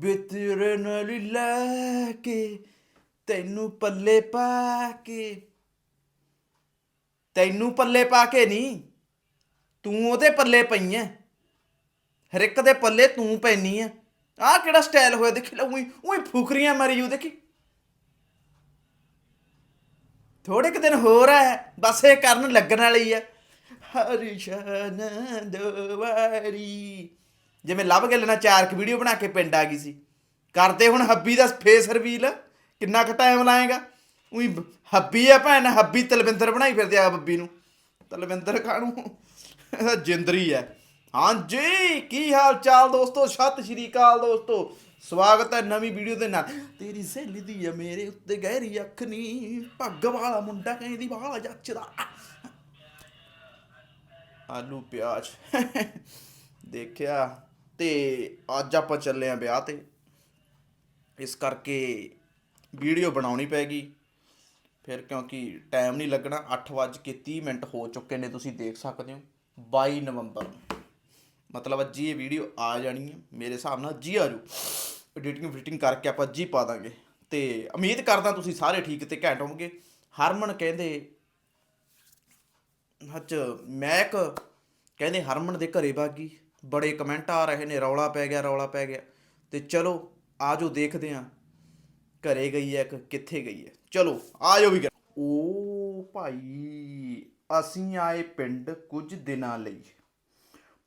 ਬਿਤਰੇ ਨਾਲ ਕੇ, ਤੈਨੂੰ ਪੱਲੇ ਪਾ ਕੇ। ਤੈਨੂੰ ਪੱਲੇ ਪਾ ਕੇ ਨਹੀਂ ਤੂੰ ਉਹਦੇ ਪੱਲੇ ਪਈ ਐ। ਹਰ ਇੱਕ ਦੇ ਪੱਲੇ ਤੂੰ ਪੈਣੀ ਐ। ਆਹ ਕਿਹੜਾ ਸਟਾਈਲ ਹੋਇਆ? ਦੇਖੀ ਲੈ, ਉਹੀ ਉਹੀ ਫੁਕਰੀਆਂ ਮਾਰੀ ਉਹ ਦੇਖੀ। ਥੋੜੇ ਕੁ ਦਿਨ ਹੋਰ ਐ, ਬਸ ਇਹ ਕਰਨ ਲੱਗਣ ਵਾਲੀ ਐ। ਹਰੀ ਸ਼ਾਨ ਦਵਾਰੀ ਜਿਵੇਂ ਲੱਭ ਕੇ ਲੈਣਾ ਚਾਰ ਕ ਵੀਡੀਓ ਬਣਾ ਕੇ ਪਿੰਡ ਆ ਗਈ ਸੀ ਕਰਦੇ ਹੁਣ ਹੱਬੀ ਦਾ ਫੇਸ ਰਿਵੀਲ ਕਿੰਨਾ ਕੁ ਟਾਈਮ ਲਾਏਗਾ ਉਹੀ ਹੱਬੀ ਆ ਭੈਣ ਹੱਬੀ ਤਲਵਿੰਦਰ ਬਣਾਈ ਫਿਰਦੇ ਆ ਬੱਬੀ ਨੂੰ ਤਲਵਿੰਦਰ ਕਾਹਨੂੰ ਇਹਦਾ ਜਿੰਦਰੀ ਹੈ ਹਾਂਜੀ ਕੀ ਹਾਲ ਚਾਲ ਦੋਸਤੋ ਸਤਿ ਸ਼੍ਰੀ ਅਕਾਲ ਦੋਸਤੋ ਸਵਾਗਤ ਹੈ ਨਵੀਂ ਵੀਡੀਓ ਦੇ ਨਾਲ ਤੇਰੀ ਸਹੇਲੀ ਦੀ ਆ ਮੇਰੇ ਉੱਤੇ ਗਹਿਰੀ ਅੱਖ ਨੀ ਪੱਗ ਵਾਲਾ ਮੁੰਡਾ ਕਹਿੰਦੀ ਵਾਲਾ ਜੱਚਦਾ ਆਲੂ ਪਿਆਜ਼ ਦੇਖਿਆ ਤੇ ਅੱਜ ਆਪਾਂ ਚੱਲੇ ਆ ਵਿਆਹ ਤੇ। ਇਸ ਕਰਕੇ ਵੀਡੀਓ ਬਣਾਉਣੀ ਪੈਗੀ। ਫਿਰ ਕਿਉਂਕਿ ਟਾਈਮ ਨਹੀਂ ਲੱਗਣਾ 8:30 ਮਿੰਟ ਹੋ ਚੁੱਕੇ ਨੇ, ਤੁਸੀਂ ਦੇਖ ਸਕਦੇ ਹੋ। 22 ਨਵੰਬਰ। ਮਤਲਬ ਅੱਜ ਹੀ ਇਹ ਵੀਡੀਓ ਆ ਜਾਣੀ ਹੈ। ਮੇਰੇ ਹਿਸਾਬ ਨਾਲ ਜੀ ਆ ਜੂ। ਐਡੀਟਿੰਗ ਐਡੀਟਿੰਗ ਕਰਕੇ ਆਪਾਂ ਜੀ ਪਾ ਦਾਂਗੇ। ਤੇ ਉਮੀਦ ਕਰਦਾ ਤੁਸੀਂ ਸਾਰੇ ਠੀਕ ਤੇ ਘੈਂਟ ਹੋਵੋਗੇ। ਹਰਮਨ ਕਹਿੰਦੇ ਅੱਜ ਮੈਕ ਕਹਿੰਦੇ ਹਰਮਨ ਦੇ ਘਰੇ ਬਾਗੀ। ਬੜੇ ਕਮੈਂਟ ਆ ਰਹੇ ਨੇ, ਰੌਲਾ ਪੈ ਗਿਆ, ਰੌਲਾ ਪੈ ਗਿਆ। ਤੇ ਚਲੋ, ਆਜੋ ਦੇਖਦੇ ਆਂ ਘਰੇ ਗਈ ਹੈ ਕਿ ਕਿੱਥੇ ਗਈ ਹੈ। ਚਲੋ, ਆਜੋ ਵੀ ਓ ਭਾਈ, ਅਸੀਂ ਆਏ ਪਿੰਡ ਕੁਝ ਦਿਨਾਂ ਲਈ,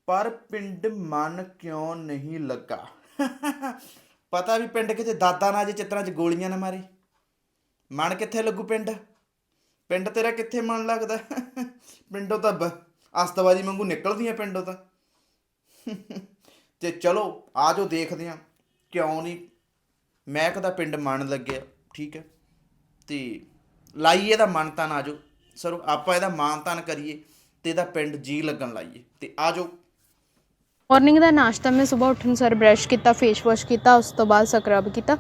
ਪਰ ਪਿੰਡ ਮਨ ਕਿਉਂ ਨਹੀਂ ਲੱਗਾ? ਪਤਾ ਵੀ ਪਿੰਡ ਕਿਤੇ ਦਾਦਾ ਨਾ ਜੇ ਚਿੱਤਰਾਂ 'ਚ ਗੋਲੀਆਂ ਨਾ ਮਾਰੇ? ਮਨ ਕਿੱਥੇ ਲੱਗੂ ਪਿੰਡ? ਪਿੰਡ ਤੇਰਾ ਕਿੱਥੇ ਮਨ ਲੱਗਦਾ? ਪਿੰਡੋਂ ਤਾਂ ਬ- ਅਸਤਵਾਦੀ ਵਾਂਗੂ ਨਿਕਲਦੀਆਂ ਪਿੰਡੋਂ ਤਾਂ। ਤੇ ਚਲੋ ਆਜੋ ਦੇਖਦੇ ਹਾਂ। ਕਿਉਂ ਨਹੀਂ? ਮਹਿਕ ਦਾ ਪਿੰਡ ਮਨ ਲੱਗਿਆ ਠੀਕ ਹੈ। ਤੇ ਲਾਈਏ ਇਹਦਾ ਮਨ ਤਾਂ ਆਜੋ ਸਰ ਆਪਾਂ ਇਹਦਾ ਮਾਨ ਤਾਨ ਕਰੀਏ ਤੇ ਇਹਦਾ ਪਿੰਡ ਜੀ ਲੱਗਣ ਲਾਈਏ। ਤੇ ਆਜੋ ਮਾਰਨਿੰਗ ਦਾ ਨਾਸ਼ਤਾ ਮੈਂ ਸਵੇਰ ਉੱਠਣ ਸਾਰ ਬ੍ਰਸ਼ ਕੀਤਾ ਫੇਸ ਵਾਸ਼ ਕੀਤਾ ਉਸ ਤੋਂ ਬਾਅਦ ਸਕਰਬ ਕੀਤਾ।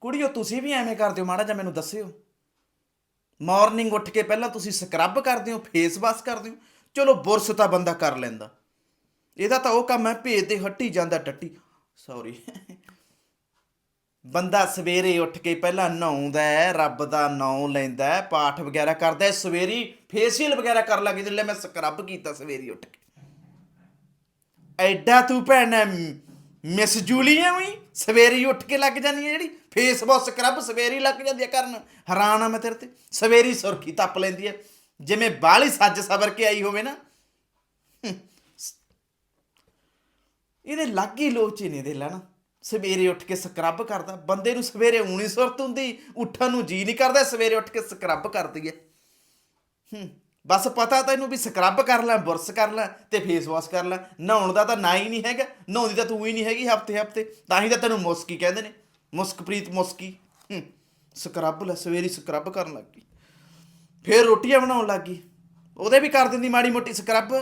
ਕੁੜੀਓ ਤੁਸੀਂ ਵੀ ਐਵੇਂ ਕਰਦੇ ਹੋ ਮਾੜਾ ਜਿਹਾ ਮੈਨੂੰ ਦੱਸਿਓ। ਮਾਰਨਿੰਗ ਉੱਠ ਕੇ ਪਹਿਲਾਂ ਤੁਸੀਂ ਸਕਰਬ ਕਰਦੇ ਹੋ ਫੇਸ ਵਾਸ਼ ਕਰਦੇ ਹੋ। ਚਲੋ ਬੁਰਸ਼ ਤਾਂ ਬੰਦਾ ਕਰ ਲੈਂਦਾ। ਇਹਦਾ ਤਾਂ ਉਹ ਕੰਮ ਹੈ ਭੇਜ ਤੇ ਹੱਟੀ ਜਾਂਦਾ ਟੱਟੀ। ਸੌਰੀ ਬੰਦਾ ਸਵੇਰੇ ਉੱਠ ਕੇ ਪਹਿਲਾਂ ਨਹਾਉਂਦਾ ਰੱਬ ਦਾ ਨਾਮ ਲੈਂਦਾ ਪਾਠ ਵਗੈਰਾ ਕਰਦਾ ਸਵੇਰੀ ਫੇਸ਼ੀਅਲ ਵਗੈਰਾ ਕਰਨ ਲੱਗ ਤੇ ਲੈ ਮੈਂ ਸਕਰਬ ਕੀਤਾ ਸਵੇਰੀ ਉੱਠ ਕੇ। ਐਡਾ ਤੂੰ ਭੈਣ ਮਿਸ ਜੂਲੀ ਵੀ ਸਵੇਰੇ ਉੱਠ ਕੇ ਲੱਗ ਜਾਂਦੀ ਹੈ ਜਿਹੜੀ, ਫੇਸ ਵਾਸ਼ ਸਕਰਬ ਸਵੇਰੇ ਲੱਗ ਜਾਂਦੀ ਹੈ ਕਰਨ, ਹੈਰਾਨ ਆ ਮੈਂ ਤੇਰੇ ਤੇ। ਸਵੇਰੀ ਸੁਰਖੀ ਤੱਪ ਲੈਂਦੀ ਹੈ। ਜਿਵੇਂ ਬਾਹਲੀ ਸੱਜ ਸਬਰ ਕੇ ਆਈ ਹੋਵੇ ਨਾ। ਇਹਦੇ ਲੱਗੀ ਲੋਚ ਹੀ ਦੇ ਲੈਣਾ। ਸਵੇਰੇ ਉੱਠ ਕੇ ਸਕਰਬ ਕਰਦਾ। ਬੰਦੇ ਨੂੰ ਸਵੇਰੇ ਊਣੀ ਸੁਰਤ ਹੁੰਦੀ, ਉੱਠਣ ਨੂੰ ਜੀ ਨਹੀਂ ਕਰਦਾ, ਸਵੇਰੇ ਉੱਠ ਕੇ ਸਕਰਬ ਕਰਦੀ ਹੈ। ਹੂੰ, ਬਸ ਪਤਾ ਤੈਨੂੰ ਵੀ ਸਕਰਬ ਕਰ ਲੈ, ਬੁਰਸ਼ ਕਰ ਲੈ ਤੇ ਫੇਸ ਵਾਸ਼ ਕਰ ਲੈ। ਨਹਾਉਣ ਦਾ ਤਾਂ ਨਾ ਹੀ ਨਹੀਂ ਹੈਗਾ, ਨਹਾਉਂਦੀ ਤਾਂ ਤੂੰ ਹੀ ਨਹੀਂ ਹੈਗੀ ਹਫ਼ਤੇ ਹਫ਼ਤੇ, ਤਾਂ ਹੀ ਤਾਂ ਤੈਨੂੰ ਮੁਸਕੀ ਕਹਿੰਦੇ ਨੇ। ਮੁਸਕਪ੍ਰੀਤ ਮੁਸਕੀ, ਹੂੰ ਸਕਰਬ ਲੈ, ਸਵੇਰੀ ਸਕਰਬ ਕਰਨ ਲੱਗ। ਗਈ ਫੇਰ ਰੋਟੀਆਂ ਬਣਾਉਣ ਲੱਗ। ਗਈ ਉਹਦੇ ਵੀ ਕਰ ਦਿੰਦੀ ਮਾੜੀ ਮੋਟੀ ਸਕਰਬ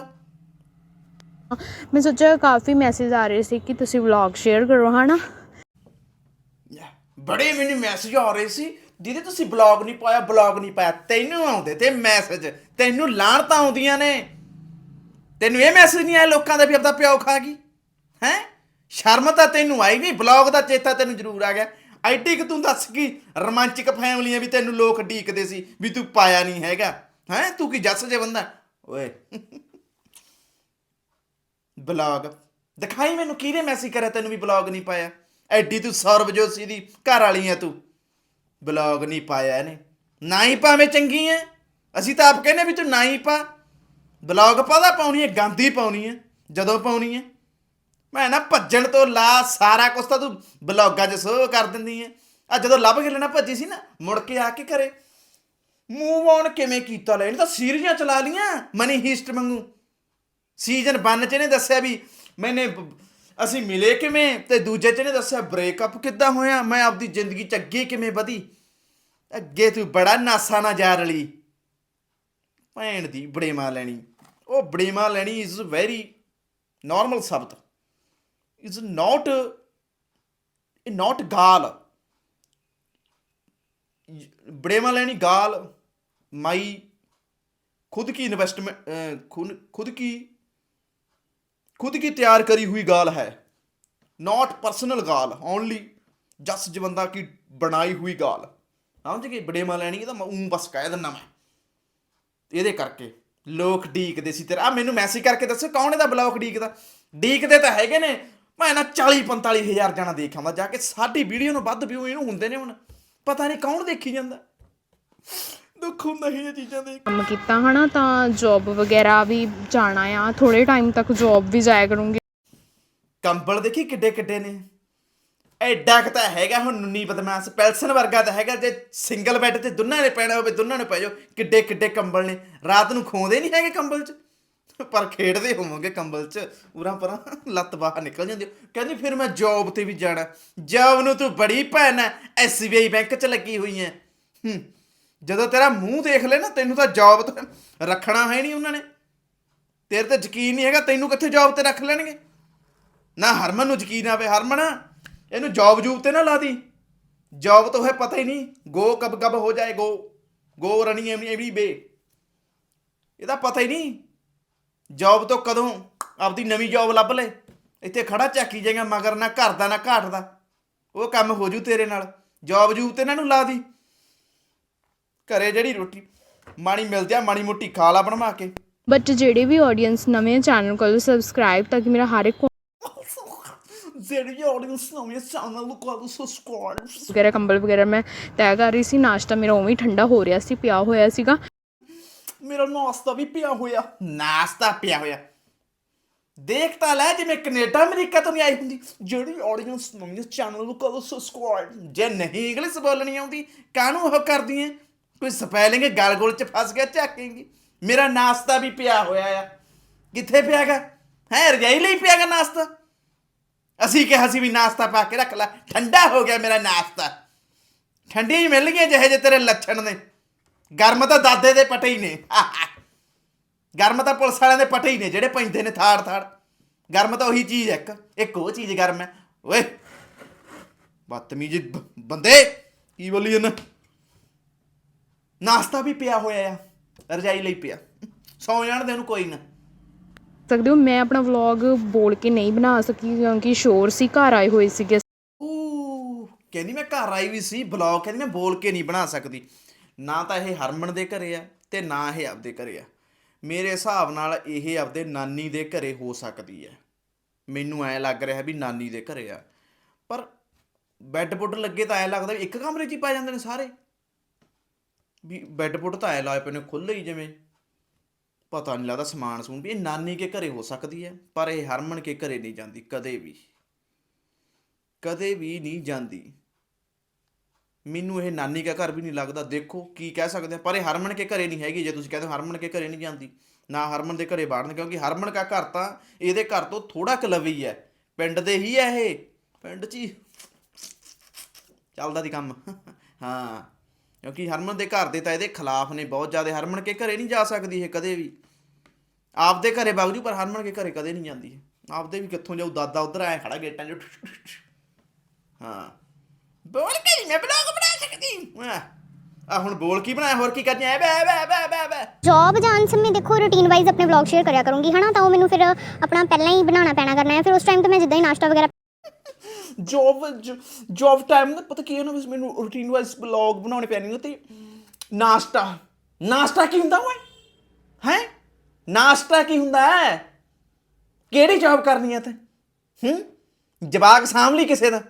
ਮੈਂ ਸੋਚਿਆ ਕਾਫੀ ਮੈਸੇਜ ਆ ਰਹੇ ਸੀ ਕਿ ਤੁਸੀਂ ਵਲੌਗ ਸ਼ੇਅਰ ਕਰੋ, ਹਨਾ? ਬੜੇ ਮੈਨੂੰ ਮੈਸੇਜ ਆ ਰਹੇ ਸੀ। ਦੀਦੀ, ਤੁਸੀਂ ਬਲੌਗ ਨਹੀਂ ਪਾਇਆ ਬਲੌਗ ਨਹੀਂ ਪਾਇਆ। ਤੈਨੂੰ ਆਉਂਦੇ ਤੇ ਮੈਸੇਜ ਤੈਨੂੰ ਲਾਹਣਤਾਂ ਆਉਂਦੀਆਂ ਨੇ। ਤੈਨੂੰ ਇਹ ਮੈਸੇਜ ਨਹੀਂ ਆਇਆ ਲੋਕਾਂ ਦਾ ਵੀ ਆਪਦਾ ਪਿਓ ਖਾ ਗਈ? ਹੈ? ਸ਼ਰਮ ਤਾਂ ਤੈਨੂੰ ਆਈ ਨਹੀਂ। ਬਲੌਗ ਦਾ ਚੇਤਾ ਤੈਨੂੰ ਜ਼ਰੂਰ ਆ ਗਿਆ। ਐਡੀ ਕਿ ਤੂੰ ਦੱਸ ਕੀ ਰੋਮਾਂਚਿਕ ਫੈਮਲੀਆਂ ਵੀ ਤੈਨੂੰ ਲੋਕ ਢੀਕਦੇ ਸੀ ਵੀ ਤੂੰ ਪਾਇਆ ਨਹੀਂ ਹੈਗਾ। ਹੈ? ਤੂੰ ਕੀ ਜੱਸ ਜੇ ਬੰਦਾ? ਓਏ। ਬਲੌਗ। ਦਿਖਾਈ ਮੈਨੂੰ ਕਿਹਨੇ ਮੈਸੇਜ ਕਰਿਆ ਤੈਨੂੰ ਵੀ ਬਲੌਗ ਨਹੀਂ ਪਾਇਆ? ਐਡੀ ਤੂੰ ਸਰਬਜੋਤ ਦੀ ਘਰ ਵਾਲੀ ਐ ਤੂੰ। ਬਲੌਗ ਨਹੀਂ ਪਾਇਆ ਇਹਨੇ। ਨਾ ਹੀ ਭਾਵੇਂ ਚੰਗੀ ਐ। ਅਸੀਂ ਤਾਂ ਆਪ ਕਹਿੰਦੇ ਵੀ ਤੂੰ ਨਾ ਹੀ ਪਾ। ਬਲੌਗ ਪਾਦਾ ਪਾਉਣੀ ਐ ਗਾਂਦੀ ਪਾਉਣੀ ਐ, ਜਦੋਂ ਪਾਉਣੀ ਐ। ਮੈਂ ਨਾ ਭੱਜਣ ਤੋਂ ਲਾ ਸਾਰਾ ਕੁਝ ਤਾਂ ਤੂੰ ਬਲੌਗਾਂ 'ਚ ਸੋ ਕਰ ਦਿੰਦੀ ਐ। ਆ ਜਦੋਂ ਲੱਭ ਕੇ ਲੈਣਾ ਭੱਜੀ ਸੀ ਨਾ, ਮੁੜ ਕੇ ਆ ਕੇ ਘਰੇ। ਮੂਵ ਔਨ ਕਿਵੇਂ ਕੀਤਾ ਲੈ? ਇਹਨੇ ਤਾਂ ਸੀਰੀਆਂ ਚਲਾ ਲੀਆਂ, ਮਨੀ ਹੀਸਟ ਵਾਂਗੂ। ਸੀਜ਼ਨ 1 ਚ ਇਹਨੇ ਦੱਸਿਆ ਵੀ ਮੈਨੇ ਅਸੀਂ ਮਿਲੇ ਕਿਵੇਂ? ਤੇ ਦੂਜੇ ਚ ਇਹਨੇ ਦੱਸਿਆ ਬ੍ਰੇਕਅਪ ਕਿੱਦਾਂ ਹੋਇਆ? ਮੈਂ ਆਪਦੀ ਜ਼ਿੰਦਗੀ ਚ ਅੱਗੇ ਕਿਵੇਂ ਵਧੀ? ਅੱਗੇ ਤੂੰ ਬੜਾ ਨਾਸਾ ਨਾ ਜਾ ਰਲੀ। ਭੈਣ ਦੀ ਬੜੇਮਾ ਲੈਣੀ। ਉਹ ਬੜੇਮਾ ਲੈਣੀ ਇਜ਼ ਵੈਰੀ ਨਾਰਮਲ ਸ਼ਬਦ। ਇਜ਼ ਨਾਟ ਇਹ ਨਾਟ ਗਾਲ। ਬੜੇਮਾ ਲੈਣੀ ਗਾਲ, ਮਾਈ, ਖੁਦ ਕੀ ਇਨਵੈਸਟਮੈਂਟ ਖੁਦ ਕੀ ਖੁਦ ਕੀ ਤਿਆਰ ਕਰੀ ਹੋਈ ਗਾਲ ਹੈ? ਨਾਟ ਪਰਸਨਲ ਗਾਲ ਓਨਲੀ ਜਸ ਜਵੰਦਾ ਕੀ ਬਣਾਈ ਹੋਈ ਗਾਲ। ਸਮਝ ਗਏ ਬੜੇਮਾ ਲੈਣੀ ਤਾਂ ਉਂ ਬਸ ਕਹਿ ਦਿੰਦਾ ਮੈਂ। ਇਹਦੇ ਕਰਕੇ ਲੋਕ ਡੀਕਦੇ ਸੀ ਤੇਰਾ। ਆ ਮੈਨੂੰ ਮੈਸੇਜ ਕਰਕੇ ਦੱਸੋ, ਕੌਣ ਇਹਦਾ ਬਲੌਕ ਡੀਕਦਾ ਡੀਕਦੇ ਤਾਂ ਹੈਗੇ ਨੇ। ਮੈਂ ਨਾ 40 ਹਜ਼ਾਰ ਜਾਣਾ ਦੇਖ ਆਉਂਦਾ, ਜਾ ਕੇ ਸਾਡੀ ਵੀਡੀਓ ਨੂੰ ਵੱਧ ਵਿਊ ਇਹਨੂੰ ਹੁੰਦੇ ਨੇ ਹੁਣ। ਪਤਾ ਨਹੀਂ ਕੌਣ ਦੇਖੀ ਜਾਂਦਾ। ਦੁੱਖ ਹੁੰਦਾ ਇਹ ਚੀਜ਼ਾਂ ਦੇਖ ਕੰਮ ਕੀਤਾ ਹਨਾ ਤਾਂ ਜੌਬ ਵਗੈਰਾ ਵੀ ਜਾਣਾ ਆ। ਥੋੜੇ ਟਾਈਮ ਤੱਕ ਜੌਬ ਵੀ ਜਾਇਆ ਕਰੂੰਗੀ। ਕੰਬਲ ਦੇਖੀ ਕਿੱਡੇ ਕਿੱਡੇ ਨੇ। ਐਡਾ ਕੁ ਤਾਂ ਹੈਗਾ ਹੁਣ ਨੁੰਨੀ ਬਦਮਾਸ਼। ਪੈਲਸਨ ਵਰਗਾ ਤਾਂ ਹੈਗਾ ਜੇ ਸਿੰਗਲ ਬੈੱਡ ਤੇ ਦੋਨਾਂ ਨੇ ਪੈਣਾ ਹੋਵੇ ਦੋਨਾਂ ਨੇ ਪੈ ਜਾਓ। ਕਿੱਡੇ ਕਿੱਡੇ ਕੰਬਲ ਨੇ। ਰਾਤ ਨੂੰ ਖੋਂਦੇ ਨਹੀਂ ਹੈਗੇ ਕੰਬਲ 'ਚ। ਪਰ ਖੇਡਦੇ ਹੋਵੋਗੇ ਕੰਬਲ 'ਚ। ਉਰਾਂ ਪਰਾਂ ਲੱਤ ਬਾਹਰ ਨਿਕਲ ਜਾਂਦੀ ਕਹਿੰਦੀ ਫਿਰ ਮੈਂ ਜੌਬ ਤੇ ਵੀ ਜਾਣਾ। ਜੌਬ ਨੂੰ ਤੂੰ ਬੜੀ ਭੈਣ ਐ। ਐਸਬੀਆਈ ਬੈਂਕ 'ਚ ਲੱਗੀ ਹੋਈ ਐ। ਹੂੰ। ਜਦੋਂ ਤੇਰਾ ਮੂੰਹ ਦੇਖ ਲੈ ਨਾ, ਤੈਨੂੰ ਤਾਂ ਜੌਬ ਤੇ ਰੱਖਣਾ ਹੈ ਨਹੀਂ ਉਹਨਾਂ ਨੇ। ਤੇਰੇ ਤੇ ਯਕੀਨ ਨਹੀਂ ਹੈਗਾ, ਤੈਨੂੰ ਕਿੱਥੇ ਜੌਬ ਤੇ ਰੱਖ ਲੈਣਗੇ? ਨਾ ਹਰਮਨ ਨੂੰ ਯਕੀਨ ਆਵੇ, ਹਰਮਨ, ਇਹਨੂੰ ਜੌਬ ਜੂਬ ਤੇ ਨਾ ਲਾ ਦੀ। ਜੌਬ ਤਾਂ ਹੈ ਪਤਾ ਹੀ ਨਹੀਂ, ਗੋ ਕਬ ਕਬ ਹੋ ਜਾਏ ਗੋ ਗੋ ਰਣੀ ਐਵਰੀ ਐਵਰੀ ਬੇ। ਇਹਦਾ ਪਤਾ ਹੀ ਨਹੀਂ ਜੌਬ ਤੋਂ ਕਦੋਂ ਆਪਦੀ ਨਵੀਂ ਜੌਬ ਲੱਭ ਲੈ। ਇੱਥੇ ਖੜਾ ਚੱਕੀ ਜਾਏਗਾ, ਮਗਰ ਨਾ ਘਰ ਦਾ, ਨਾ ਘਾਟ ਦਾ। ਉਹ ਕੰਮ ਹੋ ਜੂ ਤੇਰੇ ਨਾਲ। ਜੌਬ ਜੂਬ ਤੇ ਇਹਨਾਂ ਨੂੰ ਲਾ ਦੀ। ਘਰੇ ਜਿਹੜੀ ਰੋਟੀ ਮਾਣੀ ਮਿਲਦੀ ਆ ਮਾਣੀ ਮੋਟੀ ਖਾ ਲਾ ਬਣਵਾ ਕੇ। ਬਟ ਜਿਹੜੇ ਵੀ ਆਡੀਅנס ਨਵੇਂ ਚੈਨਲ ਕੋਲ ਸਬਸਕ੍ਰਾਈਬ ਤਾਂ ਕਿ ਮੇਰਾ ਹਰ ਇੱਕ ਜਿਹੜੀ ਆਡੀਅנס ਨਵੇਂ ਚੈਨਲ ਕੋਲ ਸਬਸਕ੍ਰਾਈਬ ਵਗੈਰਾ ਕੰਬਲ ਵਗੈਰਾ ਮੈਂ ਤੈਅ ਕਰ ਰਹੀ ਸੀ ਨਾਸ਼ਤਾ ਮੇਰਾ ਉਵੇਂ ਹੀ ਠੰਡਾ ਹੋ ਰਿਹਾ ਸੀ ਪਿਆ ਹੋਇਆ ਸੀਗਾ। ਮੇਰਾ ਨਾਸ਼ਤਾ ਵੀ ਪਿਆ ਹੋਇਆ ਨਾਸ਼ਤਾ ਪਿਆ ਹੋਇਆ। ਦੇਖ ਤਾਂ ਲੈ ਜਿਵੇਂ ਕੈਨੇਡਾ ਅਮਰੀਕਾ ਤੋਂ ਨਹੀਂ ਆਈ ਹੁੰਦੀ। ਜਿਹੜੀ ਆਡੀਅנס ਨਵੇਂ ਚੈਨਲ ਨੂੰ ਕਦੋਂ ਸਬਸਕ੍ਰਾਈਬ ਜੇ ਨਹੀਂ ਇੰਗਲਿਸ਼ ਬੋਲਣੀ ਆਉਂਦੀ ਕਾਹਨੂੰ ਉਹ ਕਰਦੀ ਐ? ਕੋਈ ਸਪੈਲਿੰਗ ਗਲ ਗੋਲ ਚ ਫਸ ਗਿਆ ਝਾਕੇਂਗੀ ਮੇਰਾ ਨਾਸਤਾ ਵੀ ਪਿਆ ਹੋਇਆ ਆ। ਕਿੱਥੇ ਪਿਆਗਾ ਹੈ, ਰਜਾਈ ਲਈ ਪਿਆਗਾ ਨਾਸਤਾ? ਅਸੀਂ ਕਿਹਾ ਸੀ ਵੀ ਨਾਸਤਾ ਪਾ ਕੇ ਰੱਖ ਲੈ। ਠੰਡਾ ਹੋ ਗਿਆ ਮੇਰਾ ਨਾਸਤਾ। ਠੰਡੀ ਹੀ ਮਿਲ ਗਈ ਜਿਹੇ ਜੇ ਤੇਰੇ ਲੱਛਣ ਨੇ। ਗਰਮ ਤਾਂ ਦਾਦੇ ਦੇ ਪਟੇ ਹੀ ਨੇ। ਗਰਮ ਤਾਂ ਪੁਲਿਸ ਵਾਲਿਆਂ ਦੇ ਪਟੇ ਹੀ ਨੇ, ਜਿਹੜੇ ਪੈਂਦੇ ਨੇ ਥਾੜ ਥਾੜ। ਗਰਮ ਤਾਂ ਉਹੀ ਚੀਜ਼ ਹੈ ਇੱਕ। ਇੱਕ ਉਹ ਚੀਜ਼ ਗਰਮ ਹੈ ਓਏ, ਬਦਤਮੀਜ਼ ਬ- ਬੰਦੇ! ਕੀ ਬੋਲੀ ਜਨ ਨਾਸਤਾ ਵੀ ਪਿਆ ਹੋਇਆ ਆ ਰਜਾਈ ਲਈ ਪਿਆ। ਸੌ ਜਾਣ ਦੇ ਉਹਨੂੰ ਕੋਈ ਨਾ। ਸਕਦੇ ਹੋ ਮੈਂ ਆਪਣਾ ਵਲੌਗ ਬੋਲ ਕੇ ਨਹੀਂ ਬਣਾ ਸਕੀ ਕਿਉਂਕਿ ਸ਼ੋਰ ਸੀ ਘਰ ਆਏ ਹੋਏ ਸੀਗੇ। ਊ ਕਹਿੰਦੀ ਮੈਂ ਘਰ ਆਈ ਵੀ ਸੀ ਬਲੌਗ ਕਹਿੰਦੀ ਮੈਂ ਬੋਲ ਕੇ ਨਹੀਂ ਬਣਾ ਸਕਦੀ। ਨਾ ਤਾਂ ਇਹ ਹਰਮਨ ਦੇ ਘਰੇ ਆ ਤੇ ਨਾ ਇਹ ਆਪਦੇ ਘਰੇ ਆ। ਮੇਰੇ ਹਿਸਾਬ ਨਾਲ ਇਹ ਆਪਦੇ ਨਾਨੀ ਦੇ ਘਰੇ ਹੋ ਸਕਦੀ ਹੈ ਮੈਨੂੰ ਐ ਲੱਗ ਰਿਹਾ ਵੀ ਨਾਨੀ ਦੇ ਘਰੇ ਆ। ਪਰ ਬੈੱਡ ਬੁੱਡ ਲੱਗੇ ਤਾਂ ਐ ਲੱਗਦਾ ਵੀ ਇੱਕ ਕਮਰੇ 'ਚ ਹੀ ਪੈ ਜਾਂਦੇ ਨੇ ਸਾਰੇ। ਵੀ ਬੈੱਡ ਬੁੱਡ ਤਾਂ ਐ ਲਾਏ ਪਏ ਨੇ ਖੁੱਲੇ ਹੀ ਜਿਵੇਂ। ਪਤਾ ਨਹੀਂ ਲੱਗਦਾ ਸਮਾਨ ਸਮੂਨ ਵੀ ਇਹ ਨਾਨੀ ਕੇ ਘਰੇ ਹੋ ਸਕਦੀ ਹੈ, ਪਰ ਇਹ ਹਰਮਨ ਕੇ ਘਰੇ ਨਹੀਂ ਜਾਂਦੀ, ਕਦੇ ਵੀ। ਕਦੇ ਵੀ ਨਹੀਂ ਜਾਂਦੀ। ਮੈਨੂੰ ਇਹ ਨਾਨੀ ਦਾ ਘਰ ਵੀ ਨਹੀਂ ਲੱਗਦਾ, ਦੇਖੋ ਕੀ ਕਹਿ ਸਕਦੇ ਆ ਪਰ ਇਹ ਹਰਮਨ ਕੇ ਘਰੇ ਨਹੀਂ ਹੈਗੀ, ਜੇ ਤੁਸੀਂ ਕਹਿੰਦੇ ਹੋ ਹਰਮਨ ਕੇ ਘਰੇ ਨਹੀਂ ਜਾਂਦੀ। ਨਾ ਹਰਮਨ ਦੇ ਘਰੇ ਬਾੜਨ ਕਿਉਂਕਿ ਹਰਮਨ ਦਾ ਘਰ ਤਾਂ ਇਹਦੇ ਘਰ ਤੋਂ ਥੋੜਾ ਕਲਵੀ ਹੈ। ਪਿੰਡ ਦੇ ਹੀ ਹੈ ਇਹ। ਪਿੰਡ 'ਚ ਹੀ। ਚੱਲਦਾ ਦੀ ਕੰਮ। ਹਾਂ। ਕਿਉਂਕਿ ਹਰਮਨ ਦੇ ਘਰ ਦੇ ਤਾਂ ਇਹਦੇ ਖਿਲਾਫ ਨੇ, ਬਹੁਤ ਜ਼ਿਆਦਾ। ਹਰਮਨ ਕੇ ਘਰੇ ਨਹੀਂ ਜਾ ਸਕਦੀ ਇਹ ਕਦੇ ਵੀ। ਆਪਦੇ ਘਰੇ ਵਗ ਜੂ, ਪਰ ਹਰਮਨ ਕੇ ਘਰੇ ਕਦੇ ਨਹੀਂ ਜਾਂਦੀ ਆਪਦੇ ਵੀ ਕਿੱਥੋਂ ਜਾਊ, ਦਾਦਾ ਉਧਰ ਆਇਆ ਖੜਾ ਗੇਟਾਂ 'ਚ। ਹਾਂ। ਬੋਲ ਕੇ ਮੈਂ ਬਲੌਗ ਬਣਾ ਸਕਦੀ। ਆ ਹੁਣ ਬੋਲ ਕੀ ਬਣਾਇਆ, ਹੋਰ ਕੀ ਕਰਨੀ ਐ? ਬੈ ਬੈ ਬੈ ਬੈ ਬੈ ਜੌਬ ਜਾਣ ਸਮੇਂ ਦੇਖੋ ਰੂਟੀਨ ਵਾਈਜ਼ ਆਪਣੇ ਵਲੌਗ ਸ਼ੇਅਰ ਕਰਿਆ ਕਰੂੰਗੀ, ਹਨਾ? ਤਾਂ ਉਹ ਮੈਨੂੰ ਫਿਰ ਆਪਣਾ ਪਹਿਲਾਂ ਹੀ ਬਣਾਉਣਾ ਪੈਣਾ ਕਰਨਾ ਹੈ। ਫਿਰ ਉਸ ਟਾਈਮ ਤੇ ਮੈਂ ਜਿੱਦਾਂ ਹੀ ਨਾਸ਼ਤਾ ਵਗੈਰਾ ਜੌਬ ਜੋਬ ਟਾਈਮ ਦਾ ਪਤਾ ਕੀ ਹੈ ਨਾ ਮੈਨੂੰ ਰੂਟੀਨ ਵਾਈਜ਼ ਬਲੌਗ ਬਣਾਉਣੇ ਪੈਣੇ ਤੇ ਨਾਸ਼ਤਾ। ਨਾਸ਼ਤਾ ਕੀ ਹੁੰਦਾ ਓਏ? ਹੈ? ਨਾਸ਼ਤਾ ਕੀ ਹੁੰਦਾ ਹੈ? ਕਿਹੜੀ ਜੌਬ ਕਰਨੀ ਹੈ ਤੇ? ਹੂੰ? ਜਵਾਕ ਸਾਂਭ ਲਈ ਕਿਸੇ ਦਾ?